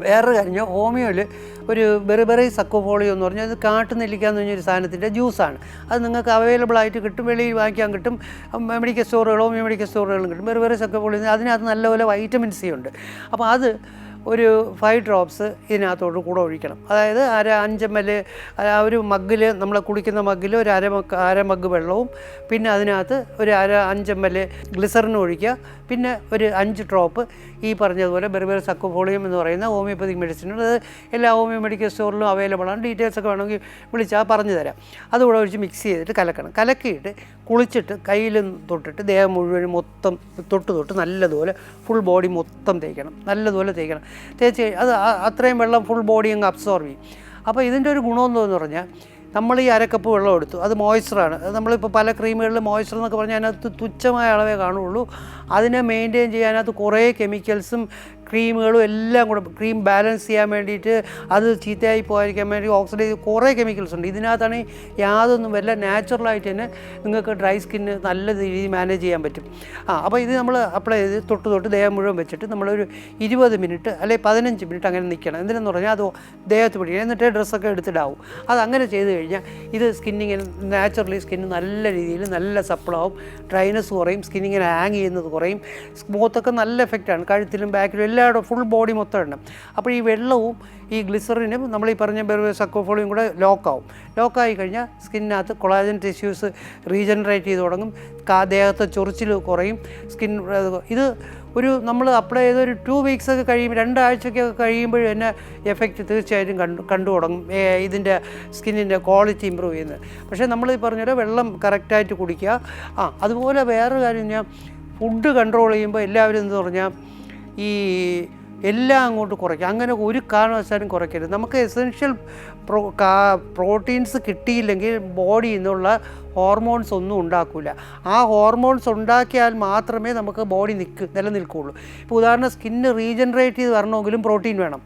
വേറൊരു കാര്യം ഹോമിയോയിൽ ഒരു ബെറിബെറി സക്കോഫോളിയോ എന്ന് പറഞ്ഞാൽ അത് കാട്ടുനെല്ലിക്ക എന്ന് പറഞ്ഞൊരു സാധനത്തിന്റെ ജ്യൂസാണ്. അത് നിങ്ങൾക്ക് അവൈലബിൾ ആയിട്ട് കിട്ടും വെളിയിൽ വാങ്ങിക്കാൻ കിട്ടും. മെഡിക്കൽ സ്റ്റോറുകളോ ഹോമിയോ മെഡിക്കൽ സ്റ്റോറുകളും കിട്ടും. ബെറിബെറി സക്കോഫോളിയോ അതിനകത്ത് നല്ലപോലെ വൈറ്റമിൻ സി ഉണ്ട്. അപ്പോൾ അത് ഒരു ഫൈവ് ഡ്രോപ്സ് ഇതിനകത്തോട്ട് കൂടെ ഒഴിക്കണം. അതായത് അര അഞ്ച് എം എൽ ഒരു മഗ്ഗിൽ നമ്മൾ കുടിക്കുന്ന മഗ്ഗിൽ ഒരു അര മഗ് അര മഗ് വെള്ളവും പിന്നെ അതിനകത്ത് ഒരു അര അഞ്ച് എം എൽ ഗ്ലിസറിനും ഒഴിക്കുക. പിന്നെ ഒരു അഞ്ച് ഡ്രോപ്പ് ഈ പറഞ്ഞതുപോലെ ബെർബർ സക്കോഫോളിയം എന്ന് പറയുന്ന ഹോമിയോപ്പതി മെഡിസിൻ അത് എല്ലാ ഹോമിയോ മെഡിക്കൽ സ്റ്റോറിലും അവൈലബിൾ ആണ്. ഡീറ്റെയിൽസ് ഒക്കെ വേണമെങ്കിൽ വിളിച്ചാൽ പറഞ്ഞു തരാം. അതുകൂടെ ഒഴിച്ച് മിക്സ് ചെയ്തിട്ട് കലക്കണം. കലക്കിയിട്ട് കുളിച്ചിട്ട് കയ്യിൽ തൊട്ടിട്ട് ദേഹം മുഴുവൻ മൊത്തം തൊട്ട് തൊട്ട് നല്ലതുപോലെ ഫുൾ ബോഡി മൊത്തം തേക്കണം. നല്ലതുപോലെ തേക്കണം. തേച്ച് അത് അത്രയും വെള്ളം ഫുൾ ബോഡി അങ്ങ് അബ്സോർവ് ചെയ്യും. അപ്പോൾ ഇതിന്റെ ഒരു ഗുണമെന്ന് പറഞ്ഞാൽ നമ്മൾ ഈ അരക്കപ്പ് വെള്ളം എടുത്തു. അത് മോയ്സ്ചറാണ് അത് നമ്മളിപ്പോൾ പല ക്രീമുകളിൽ മോയ്സ്ചർ എന്നൊക്കെ പറഞ്ഞാൽ അതിനകത്ത് തുച്ഛമായ അളവേ കാണുള്ളൂ അതിനെ മെയിന്റെയിൻ ചെയ്യാനകത്ത് കുറേ കെമിക്കൽസും ക്രീമുകളും എല്ലാം കൂടെ ക്രീം ബാലൻസ് ചെയ്യാൻ വേണ്ടിയിട്ട് അത് ചീത്തയായി പോകാതിരിക്കാൻ വേണ്ടി ഓക്സിഡൈസ് കുറേ കെമിക്കൽസ് ഉണ്ട്. ഇതിനകത്താണ് യാതൊന്നും വല്ല നാച്ചുറലായിട്ട് തന്നെ നിങ്ങൾക്ക് ഡ്രൈ സ്കിന്ന് നല്ല രീതിയിൽ മാനേജ് ചെയ്യാൻ പറ്റും. ആ അപ്പോൾ ഇത് നമ്മൾ അപ്ലൈ ചെയ്ത് തൊട്ട് തൊട്ട് ദേഹം മുഴുവൻ വെച്ചിട്ട് നമ്മളൊരു ഇരുപത് മിനിറ്റ് അല്ലെങ്കിൽ പതിനഞ്ച് മിനിറ്റ് അങ്ങനെ നിൽക്കണം. എന്തിനെന്ന് പറഞ്ഞാൽ അത് ദേഹത്ത് പിടിക്കണം. എന്നിട്ട് ഡ്രസ്സൊക്കെ എടുത്തിടാവും. അത് അങ്ങനെ ചെയ്ത് കഴിഞ്ഞാൽ ഇത് സ്കിന്നിങ്ങനെ നാച്ചുറലി സ്കിന്ന് നല്ല രീതിയിൽ നല്ല സപ്ലാവും. ഡ്രൈനസ് കുറയും. സ്കിന്നിങ്ങനെ ഹാങ് ചെയ്യുന്നത് കുറയും. സ്മൂത്തൊക്കെ നല്ല എഫക്റ്റാണ്. കഴുത്തിലും ബാക്കിലും എല്ലായിടും ഫുൾ ബോഡി മൊത്തം ഉണ്ട് അപ്പോൾ ഈ വെള്ളവും ഈ ഗ്ലിസറിനും നമ്മൾ ഈ പറഞ്ഞ സക്കോഫോളിയും കൂടെ ലോക്കാവും ലോക്കായി കഴിഞ്ഞാൽ സ്കിന്നിനകത്ത് കൊളാജൻ ടിഷ്യൂസ് റീജനറേറ്റ് ചെയ്ത് തുടങ്ങും. കാ ദേഹത്തെ ചൊറിച്ചിൽ കുറയും. സ്കിൻ ഇത് ഒരു നമ്മൾ അപ്ലൈ ചെയ്ത ഒരു ടു വീക്സ് ഒക്കെ കഴിയുമ്പോൾ രണ്ടാഴ്ചയൊക്കെ കഴിയുമ്പോൾ തന്നെ എഫക്റ്റ് തീർച്ചയായിട്ടും കണ്ടു കണ്ടു തുടങ്ങും. ഇതിന്റെ സ്കിന്നിന്റെ ക്വാളിറ്റി ഇമ്പ്രൂവ് ചെയ്യുന്നത്. പക്ഷേ നമ്മൾ ഈ പറഞ്ഞ വെള്ളം കറക്റ്റായിട്ട് കുടിക്കുക. ആ അതുപോലെ വേറൊരു കാര്യം ഞാൻ ഫുഡ് കൺട്രോൾ ചെയ്യുമ്പോൾ എല്ലാവരും എന്ന് പറഞ്ഞാൽ ഈ എല്ലാം അങ്ങോട്ട് കുറയ്ക്കുക അങ്ങനെ ഒരു കാരണവശാലും കുറയ്ക്കരുത്. നമുക്ക് എസെൻഷ്യൽ പ്രോ പ്രോട്ടീൻസ് കിട്ടിയില്ലെങ്കിൽ ബോഡിയിൽ നിന്നുള്ള ഹോർമോൺസ് ഒന്നും ഉണ്ടാക്കില്ല ആ ഹോർമോൺസ് ഉണ്ടാക്കിയാൽ മാത്രമേ നമുക്ക് ബോഡി നിൽക്ക് നിലനിൽക്കുകയുള്ളൂ ഇപ്പോൾ ഉദാഹരണം സ്കിന്ന് റീജനറേറ്റ് ചെയ്ത് വരണമെങ്കിലും പ്രോട്ടീൻ വേണം.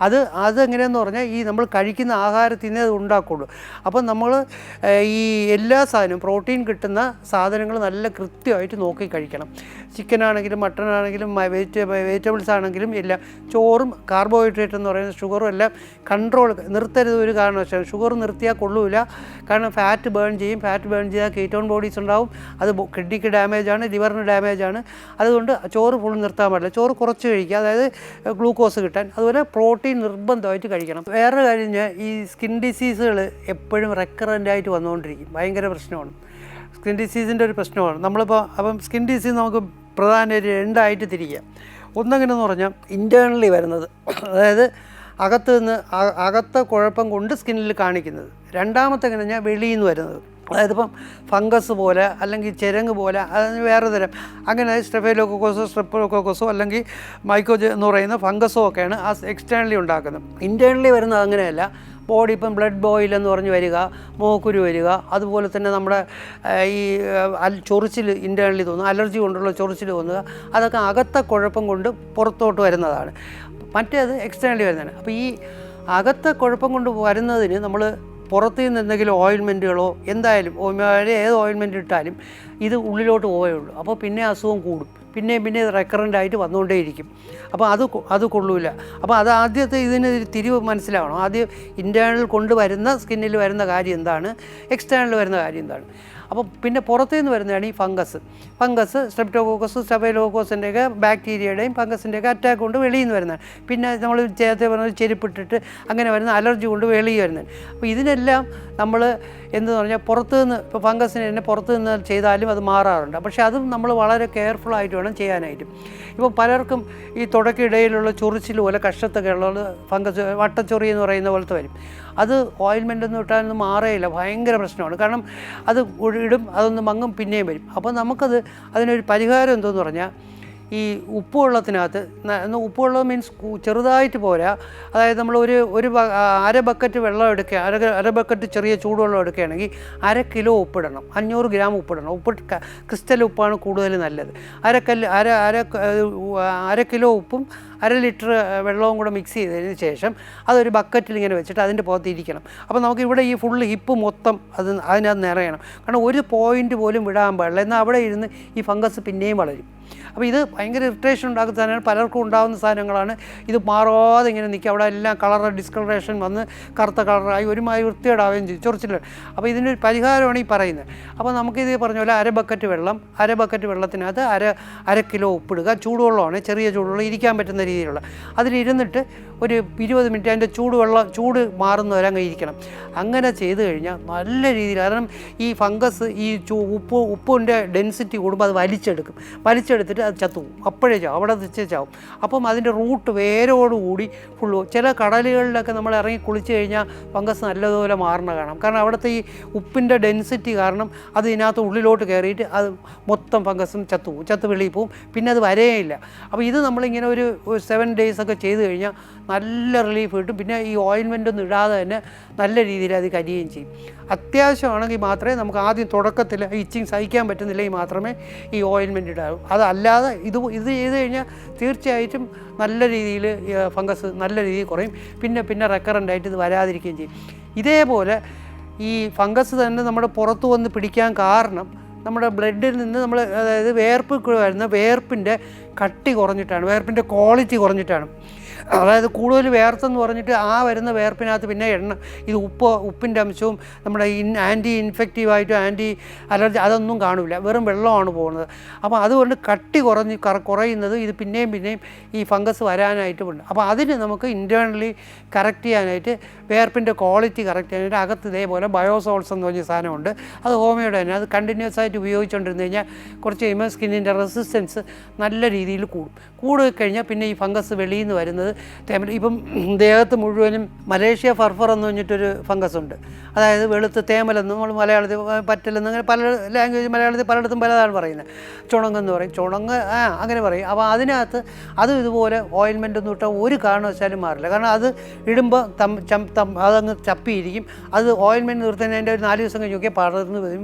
അത് അതെങ്ങനെയെന്ന് പറഞ്ഞാൽ ഈ നമ്മൾ കഴിക്കുന്ന ആഹാരത്തിൽ അത് ഉണ്ടാക്കുള്ളൂ. അപ്പം നമ്മൾ ഈ എല്ലാ സാധനവും പ്രോട്ടീൻ കിട്ടുന്ന സാധനങ്ങൾ നല്ല കൃത്യമായിട്ട് നോക്കി കഴിക്കണം. ചിക്കൻ ആണെങ്കിലും മട്ടൺ ആണെങ്കിലും വെജിറ്റ വെജിറ്റബിൾസ് ആണെങ്കിലും എല്ലാം ചോറും കാർബോഹൈഡ്രേറ്റ് എന്ന് പറയുന്ന ഷുഗറും എല്ലാം കൺട്രോൾ നിർത്തരുത് ഒരു കാരണവശാലും. ഷുഗർ നിർത്തിയാൽ കൊള്ളൂല. കാരണം ഫാറ്റ് ബേൺ ചെയ്യും. ഫാറ്റ് ബേൺ ചെയ്താൽ കീറ്റോൺ ബോഡീസ് ഉണ്ടാവും. അത് കിഡ്നിക്ക് ഡാമേജ് ആണ് ലിവറിന് ഡാമേജ് ആണ്. അതുകൊണ്ട് ചോറ് ഫുൾ നിർത്താൻ പാടില്ല. ചോറ് കുറച്ച് കഴിക്കുക. അതായത് ഗ്ലൂക്കോസ് കിട്ടാൻ. അതുപോലെ പ്രോട്ടീൻ നിർബന്ധമായിട്ട് കഴിക്കണം. വേറൊരു കാര്യം ഈ സ്കിൻ ഡിസീസുകൾ എപ്പോഴും റെക്കറന്റ് ആയിട്ട് വന്നുകൊണ്ടിരിക്കും. ഭയങ്കര പ്രശ്നമാണ്. സ്കിൻ ഡിസീസിന്റെ ഒരു പ്രശ്നമാണ്. നമ്മളിപ്പോൾ അപ്പം സ്കിൻ ഡിസീസ് നമുക്ക് പ്രധാനമായിട്ട് രണ്ടായിട്ട് തിരിക്കുക ഒന്നെങ്ങനെയെന്ന് പറഞ്ഞാൽ ഇന്റേർണലി വരുന്നത്. അതായത് അകത്ത് നിന്ന് അകത്തെ കുഴപ്പം കൊണ്ട് സ്കിന്നിൽ കാണിക്കുന്നത്. രണ്ടാമത്തെ എങ്ങനെ വെളിയിൽ നിന്ന് വരുന്നത്. അതായത് ഇപ്പം ഫംഗസ് പോലെ അല്ലെങ്കിൽ ചെരങ്ങ് പോലെ അത് വേറെ തരം. അങ്ങനെ സ്റ്റെഫൈലോക്കോക്കോസോ സ്ട്രെപ്പോക്കോക്കോസോ അല്ലെങ്കിൽ മൈക്കോജ് എന്ന് പറയുന്ന ഫംഗസോ ഒക്കെയാണ് ആ എക്സ്റ്റേണലി ഉണ്ടാക്കുന്നത്. ഇന്റേർണലി വരുന്നത് അങ്ങനെയല്ല. ബോഡി ഇപ്പം ബ്ലഡ് ബോയിൽ എന്ന് പറഞ്ഞ് വരിക മോക്കുരു വരിക അതുപോലെ തന്നെ നമ്മുടെ ഈ ചൊറിച്ചിൽ ഇന്റേണലി തോന്നുക അലർജി കൊണ്ടുള്ള ചൊറിച്ചിൽ തോന്നുക അതൊക്കെ അകത്തെ കുഴപ്പം കൊണ്ട് പുറത്തോട്ട് വരുന്നതാണ്. മറ്റേത് എക്സ്റ്റേണലി വരുന്നതാണ്. അപ്പോൾ ഈ അകത്തെ കുഴപ്പം കൊണ്ട് വരുന്നതിന് നമ്മൾ പുറത്തു നിന്ന് എന്തെങ്കിലും ഓയിൽമെന്റുകളോ എന്തായാലും ഏത് ഓയിൽമെന്റ് ഇട്ടാലും ഇത് ഉള്ളിലോട്ട് പോവുകയുള്ളൂ അപ്പോൾ പിന്നെ അസുഖം കൂടും. പിന്നെയും പിന്നെ റെക്കറന്റ് ആയിട്ട് വന്നുകൊണ്ടേയിരിക്കും. അപ്പോൾ അത് അത് കൊള്ളൂല. അപ്പോൾ അത് ആദ്യത്തെ ഇതിന് തിരിവ് മനസ്സിലാവണം. ആദ്യം ഇന്റേർണൽ കൊണ്ടുവരുന്ന സ്കിന്നിൽ വരുന്ന കാര്യം എന്താണ്? എക്സ്റ്റേണൽ വരുന്ന കാര്യം എന്താണ്? അപ്പോൾ പിന്നെ പുറത്തു നിന്ന് വരുന്നതാണ് ഈ ഫംഗസ് ഫംഗസ് സ്ട്രെപ്റ്റോകോക്കസ് സ്റ്റെഫൈലോക്കോസിന്റെയൊക്കെ ബാക്ടീരിയയുടെയും ഫംഗസിന്റെയൊക്കെ അറ്റാക്ക് കൊണ്ട് വെളിയിൽ നിന്ന് വരുന്നതാണ്. പിന്നെ നമ്മൾ ചേർത്ത് പറഞ്ഞ ചെരുപ്പിട്ടിട്ട് അങ്ങനെ വരുന്ന അലർജി കൊണ്ട് വെളിയിൽ വരുന്നത് അപ്പോൾ ഇതിനെല്ലാം നമ്മൾ എന്ന് പറഞ്ഞാൽ പുറത്ത് നിന്ന് ഇപ്പോൾ ഫംഗസിന് തന്നെ പുറത്ത് നിന്ന് ചെയ്താലും അത് മാറാറുണ്ട്. പക്ഷേ അതും നമ്മൾ വളരെ കെയർഫുൾ ആയിട്ട് വേണം ചെയ്യാനായിട്ട്. ഇപ്പോൾ പലർക്കും ഈ തുടക്കിടയിലുള്ള ചൊറിച്ചിൽ പോലെ കഷ്ടത്തൊക്കെ ഉള്ളത് ഫംഗസ് വട്ടച്ചൊറി എന്ന് പറയുന്ന പോലത്തെ വരും. അത് ഓയിൽമെന്റ് ഒന്നും ഇട്ടാലൊന്നും മാറേയില്ല. ഭയങ്കര പ്രശ്നമാണ്. കാരണം അത് ഇടും അതൊന്ന് മങ്ങും പിന്നെയും വരും. അപ്പോൾ നമുക്കത് അതിനൊരു പരിഹാരം എന്തോന്ന് പറഞ്ഞാൽ ഈ ഉപ്പുവെള്ളത്തിനകത്ത് ഉപ്പുവെള്ളം മീൻസ് ചെറുതായിട്ട് പോരാ. അതായത് നമ്മൾ ഒരു ഒരു അര ബക്കറ്റ് വെള്ളം എടുക്കുക അര അര ബക്കറ്റ് ചെറിയ ചൂടുവെള്ളം എടുക്കുകയാണെങ്കിൽ അര കിലോ ഉപ്പിടണം. അഞ്ഞൂറ് ഗ്രാം ഉപ്പിടണം. ഉപ്പ് ക്രിസ്റ്റൽ ഉപ്പാണ് കൂടുതൽ നല്ലത്. അരക്കല്ല് അര അര അര കിലോ ഉപ്പും അര ലിറ്റർ വെള്ളവും കൂടെ മിക്സ് ചെയ്തതിന് ശേഷം അതൊരു ബക്കറ്റിൽ ഇങ്ങനെ വെച്ചിട്ട് അതിന്റെ പുറത്ത് ഇരിക്കണം. അപ്പോൾ നമുക്ക് ഇവിടെ ഈ ഫുൾ ഹിപ്പ് മൊത്തം അത് അതിനകത്ത് നിറയണം. കാരണം ഒരു പോയിന്റ് പോലും വിടാൻ പാടില്ല. എന്നാൽ അവിടെ ഇരുന്ന് ഈ ഫംഗസ് പിന്നെയും വളരും. അപ്പോൾ ഇത് ഭയങ്കര ഇറിറ്റേഷൻ ഉണ്ടാക്കുന്ന സാധനങ്ങൾ പലർക്കും ഉണ്ടാകുന്ന സാധനങ്ങളാണ്. ഇത് മാറാതെ ഇങ്ങനെ നിൽക്കുക. അവിടെ എല്ലാം കളർ ഡിസ്കളറേഷൻ വന്ന് കറുത്ത കളറായി ഒരുമാതിരി വൃത്തികേടാവുകയും ചെയ്യും. ചൊറിച്ചില്ല അപ്പോൾ ഇതിനൊരു പരിഹാരമാണ് ഈ പറയുന്നത്. അപ്പോൾ നമുക്കിത് പറഞ്ഞ പോലെ അര ബക്കറ്റ് വെള്ളം അര ബക്കറ്റ് വെള്ളത്തിനകത്ത് അര അര കിലോ ഉപ്പിടുക. ചൂടുവെള്ളമാണ്. ചെറിയ ചൂടുവെള്ളം ഇരിക്കാൻ പറ്റുന്ന രീതിയിലുള്ള. അതിലിരുന്നിട്ട് ഒരു ഇരുപത് മിനിറ്റ് അതിന്റെ ചൂടുവെള്ളം ചൂട് മാറുന്ന വരാൻ കഴിയിരിക്കണം അങ്ങനെ ചെയ്ത് കഴിഞ്ഞാൽ നല്ല രീതിയിൽ കാരണം ഈ ഫംഗസ് ഈ ചൂ ഉപ്പ് ഉപ്പിന്റെ ഡെൻസിറ്റി കൂടുമ്പോൾ അത് വലിച്ചെടുക്കും. വലിച്ചെടുത്തിട്ട് അത് ചത്തുപോകും. അപ്പോഴേ ചാവും. അവിടെ വെച്ച് ചാവും. അപ്പം അതിന്റെ റൂട്ട് വേരോടുകൂടി ഫുള്ള് ചില കടലുകളിലൊക്കെ നമ്മൾ ഇറങ്ങി കുളിച്ച് കഴിഞ്ഞാൽ ഫംഗസ് നല്ലതുപോലെ മാറണ കാണാം. കാരണം അവിടുത്തെ ഈ ഉപ്പിന്റെ ഡെൻസിറ്റി കാരണം അത് ഇതിനകത്ത് ഉള്ളിലോട്ട് കയറിയിട്ട് അത് മൊത്തം ഫംഗസും ചത്തുപോകും. ചത്ത് വെളിയിൽ പോവും പിന്നെ അത് വരേയില്ല. അപ്പോൾ ഇത് നമ്മളിങ്ങനെ ഒരു സെവൻ ഡേയ്സ് ഒക്കെ ചെയ്ത് കഴിഞ്ഞാൽ നല്ല റിലീഫ് കിട്ടും. പിന്നെ ഈ ഓയിൻമെന്റ് ഒന്നും ഇടാതെ തന്നെ നല്ല രീതിയിൽ അത് കരിയുകയും ചെയ്യും. അത്യാവശ്യമാണെങ്കിൽ മാത്രമേ നമുക്ക് ആദ്യം തുടക്കത്തിൽ ഇച്ചിങ് സഹിക്കാൻ പറ്റുന്നില്ലെങ്കിൽ മാത്രമേ ഈ ഓയിൻമെന്റ് ഇടാവൂ. അതല്ലാതെ ഇത് ഇത് ചെയ്ത് കഴിഞ്ഞാൽ തീർച്ചയായിട്ടും നല്ല രീതിയിൽ ഫംഗസ് നല്ല രീതിയിൽ കുറയും. പിന്നെ പിന്നെ റെക്കറന്റ് ആയിട്ട് ഇത് വരാതിരിക്കുകയും ചെയ്യും. ഇതേപോലെ ഈ ഫംഗസ് തന്നെ നമ്മുടെ പുറത്ത് വന്ന് പിടിക്കാൻ കാരണം നമ്മുടെ ബ്ലഡിൽ നിന്ന് നമ്മൾ അതായത് വേർപ്പ് വരുന്ന വേർപ്പിന്റെ കട്ടി കുറഞ്ഞിട്ടാണ് വേർപ്പിന്റെ ക്വാളിറ്റി കുറഞ്ഞിട്ടാണ്. അതായത് കൂടുതൽ വേർത്തെന്ന് പറഞ്ഞിട്ട് ആ വരുന്ന വേർപ്പിനകത്ത് പിന്നെ എണ്ണ ഇത് ഉപ്പ് ഉപ്പിന്റെ അംശവും നമ്മുടെ ഇൻ ആന്റി ഇൻഫെക്റ്റീവായിട്ടും ആന്റി അലർജി അതൊന്നും കാണില്ല. വെറും വെള്ളമാണ് പോകുന്നത്. അപ്പോൾ അതുകൊണ്ട് കട്ടി കുറഞ്ഞ് കുറയുന്നത് ഇത് പിന്നെയും പിന്നെയും ഈ ഫംഗസ് വരാനായിട്ടുമുണ്ട്. അപ്പോൾ അതിന് നമുക്ക് ഇന്റേർണലി കറക്റ്റ് ചെയ്യാനായിട്ട് വേർപ്പിന്റെ ക്വാളിറ്റി കറക്റ്റ് ചെയ്യാനായിട്ട് അകത്ത് ഇതേപോലെ ബയോസോൾസ് എന്ന് പറഞ്ഞ സാധനമുണ്ട്. അത് ഹോമിയോടെ തന്നെ. അത് കണ്ടിന്യൂസ് ആയിട്ട് ഉപയോഗിച്ചുകൊണ്ടിരുന്ന് കഴിഞ്ഞാൽ കുറച്ച് കഴിയുമ്പോൾ സ്കിന്നിന്റെ റെസിസ്റ്റൻസ് നല്ല രീതിയിൽ കൂടും. കൂടി കഴിഞ്ഞാൽ പിന്നെ ഈ ഫംഗസ് വെളിയിൽ നിന്ന് വരുന്നത് തേമ ഇപ്പം ദേഹത്ത് മുഴുവനും മലേഷ്യ ഫർഫർ എന്ന് പറഞ്ഞിട്ടൊരു ഫംഗസ് ഉണ്ട്. അതായത് വെളുത്ത് തേമലെന്ന് നമ്മൾ മലയാളത്തിൽ പറ്റലെന്ന് അങ്ങനെ പല ലാംഗ്വേജ് മലയാളത്തിൽ പലയിടത്തും പലതാണ് പറയുന്നത്. ചുണങ്ങെന്ന് പറയും. ചുണങ്ങ് ആ അങ്ങനെ പറയും. അപ്പോൾ അതിനകത്ത് അതും ഇതുപോലെ ഓയിൽമെന്റ് ഒന്നും ഇട്ടാൽ ഒരു കാരണവശാലും മാറില്ല. കാരണം അത് ഇടുമ്പോൾ തം തം അതങ്ങ് ചപ്പിയിരിക്കും. അത് ഓയിൽമെന്റ് നിർത്തുന്നതിന്റെ ഒരു നാല് ദിവസം കഴിഞ്ഞൊക്കെ പടർന്ന് വരും.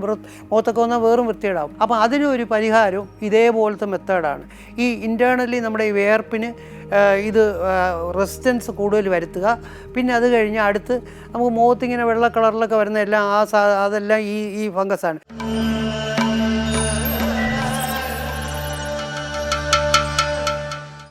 മുഖത്തൊക്കെ വന്നാൽ വേറും വൃത്തിയിടാവും അപ്പോൾ അതിനൊരു പരിഹാരവും ഇതേപോലത്തെ മെത്തേഡാണ് ഈ ഇന്റേർണലി നമ്മുടെ ഈ വേർപ്പിന് ഇത് റെസിസ്റ്റൻസ് കൂടുതൽ വരുത്തുക. പിന്നെ അത് കഴിഞ്ഞ് അടുത്ത് നമുക്ക് മുഖത്തിങ്ങനെ വെള്ള കളറിലൊക്കെ വരുന്ന എല്ലാം ആ സാ അതെല്ലാം ഈ ഈ ഫംഗസാണ്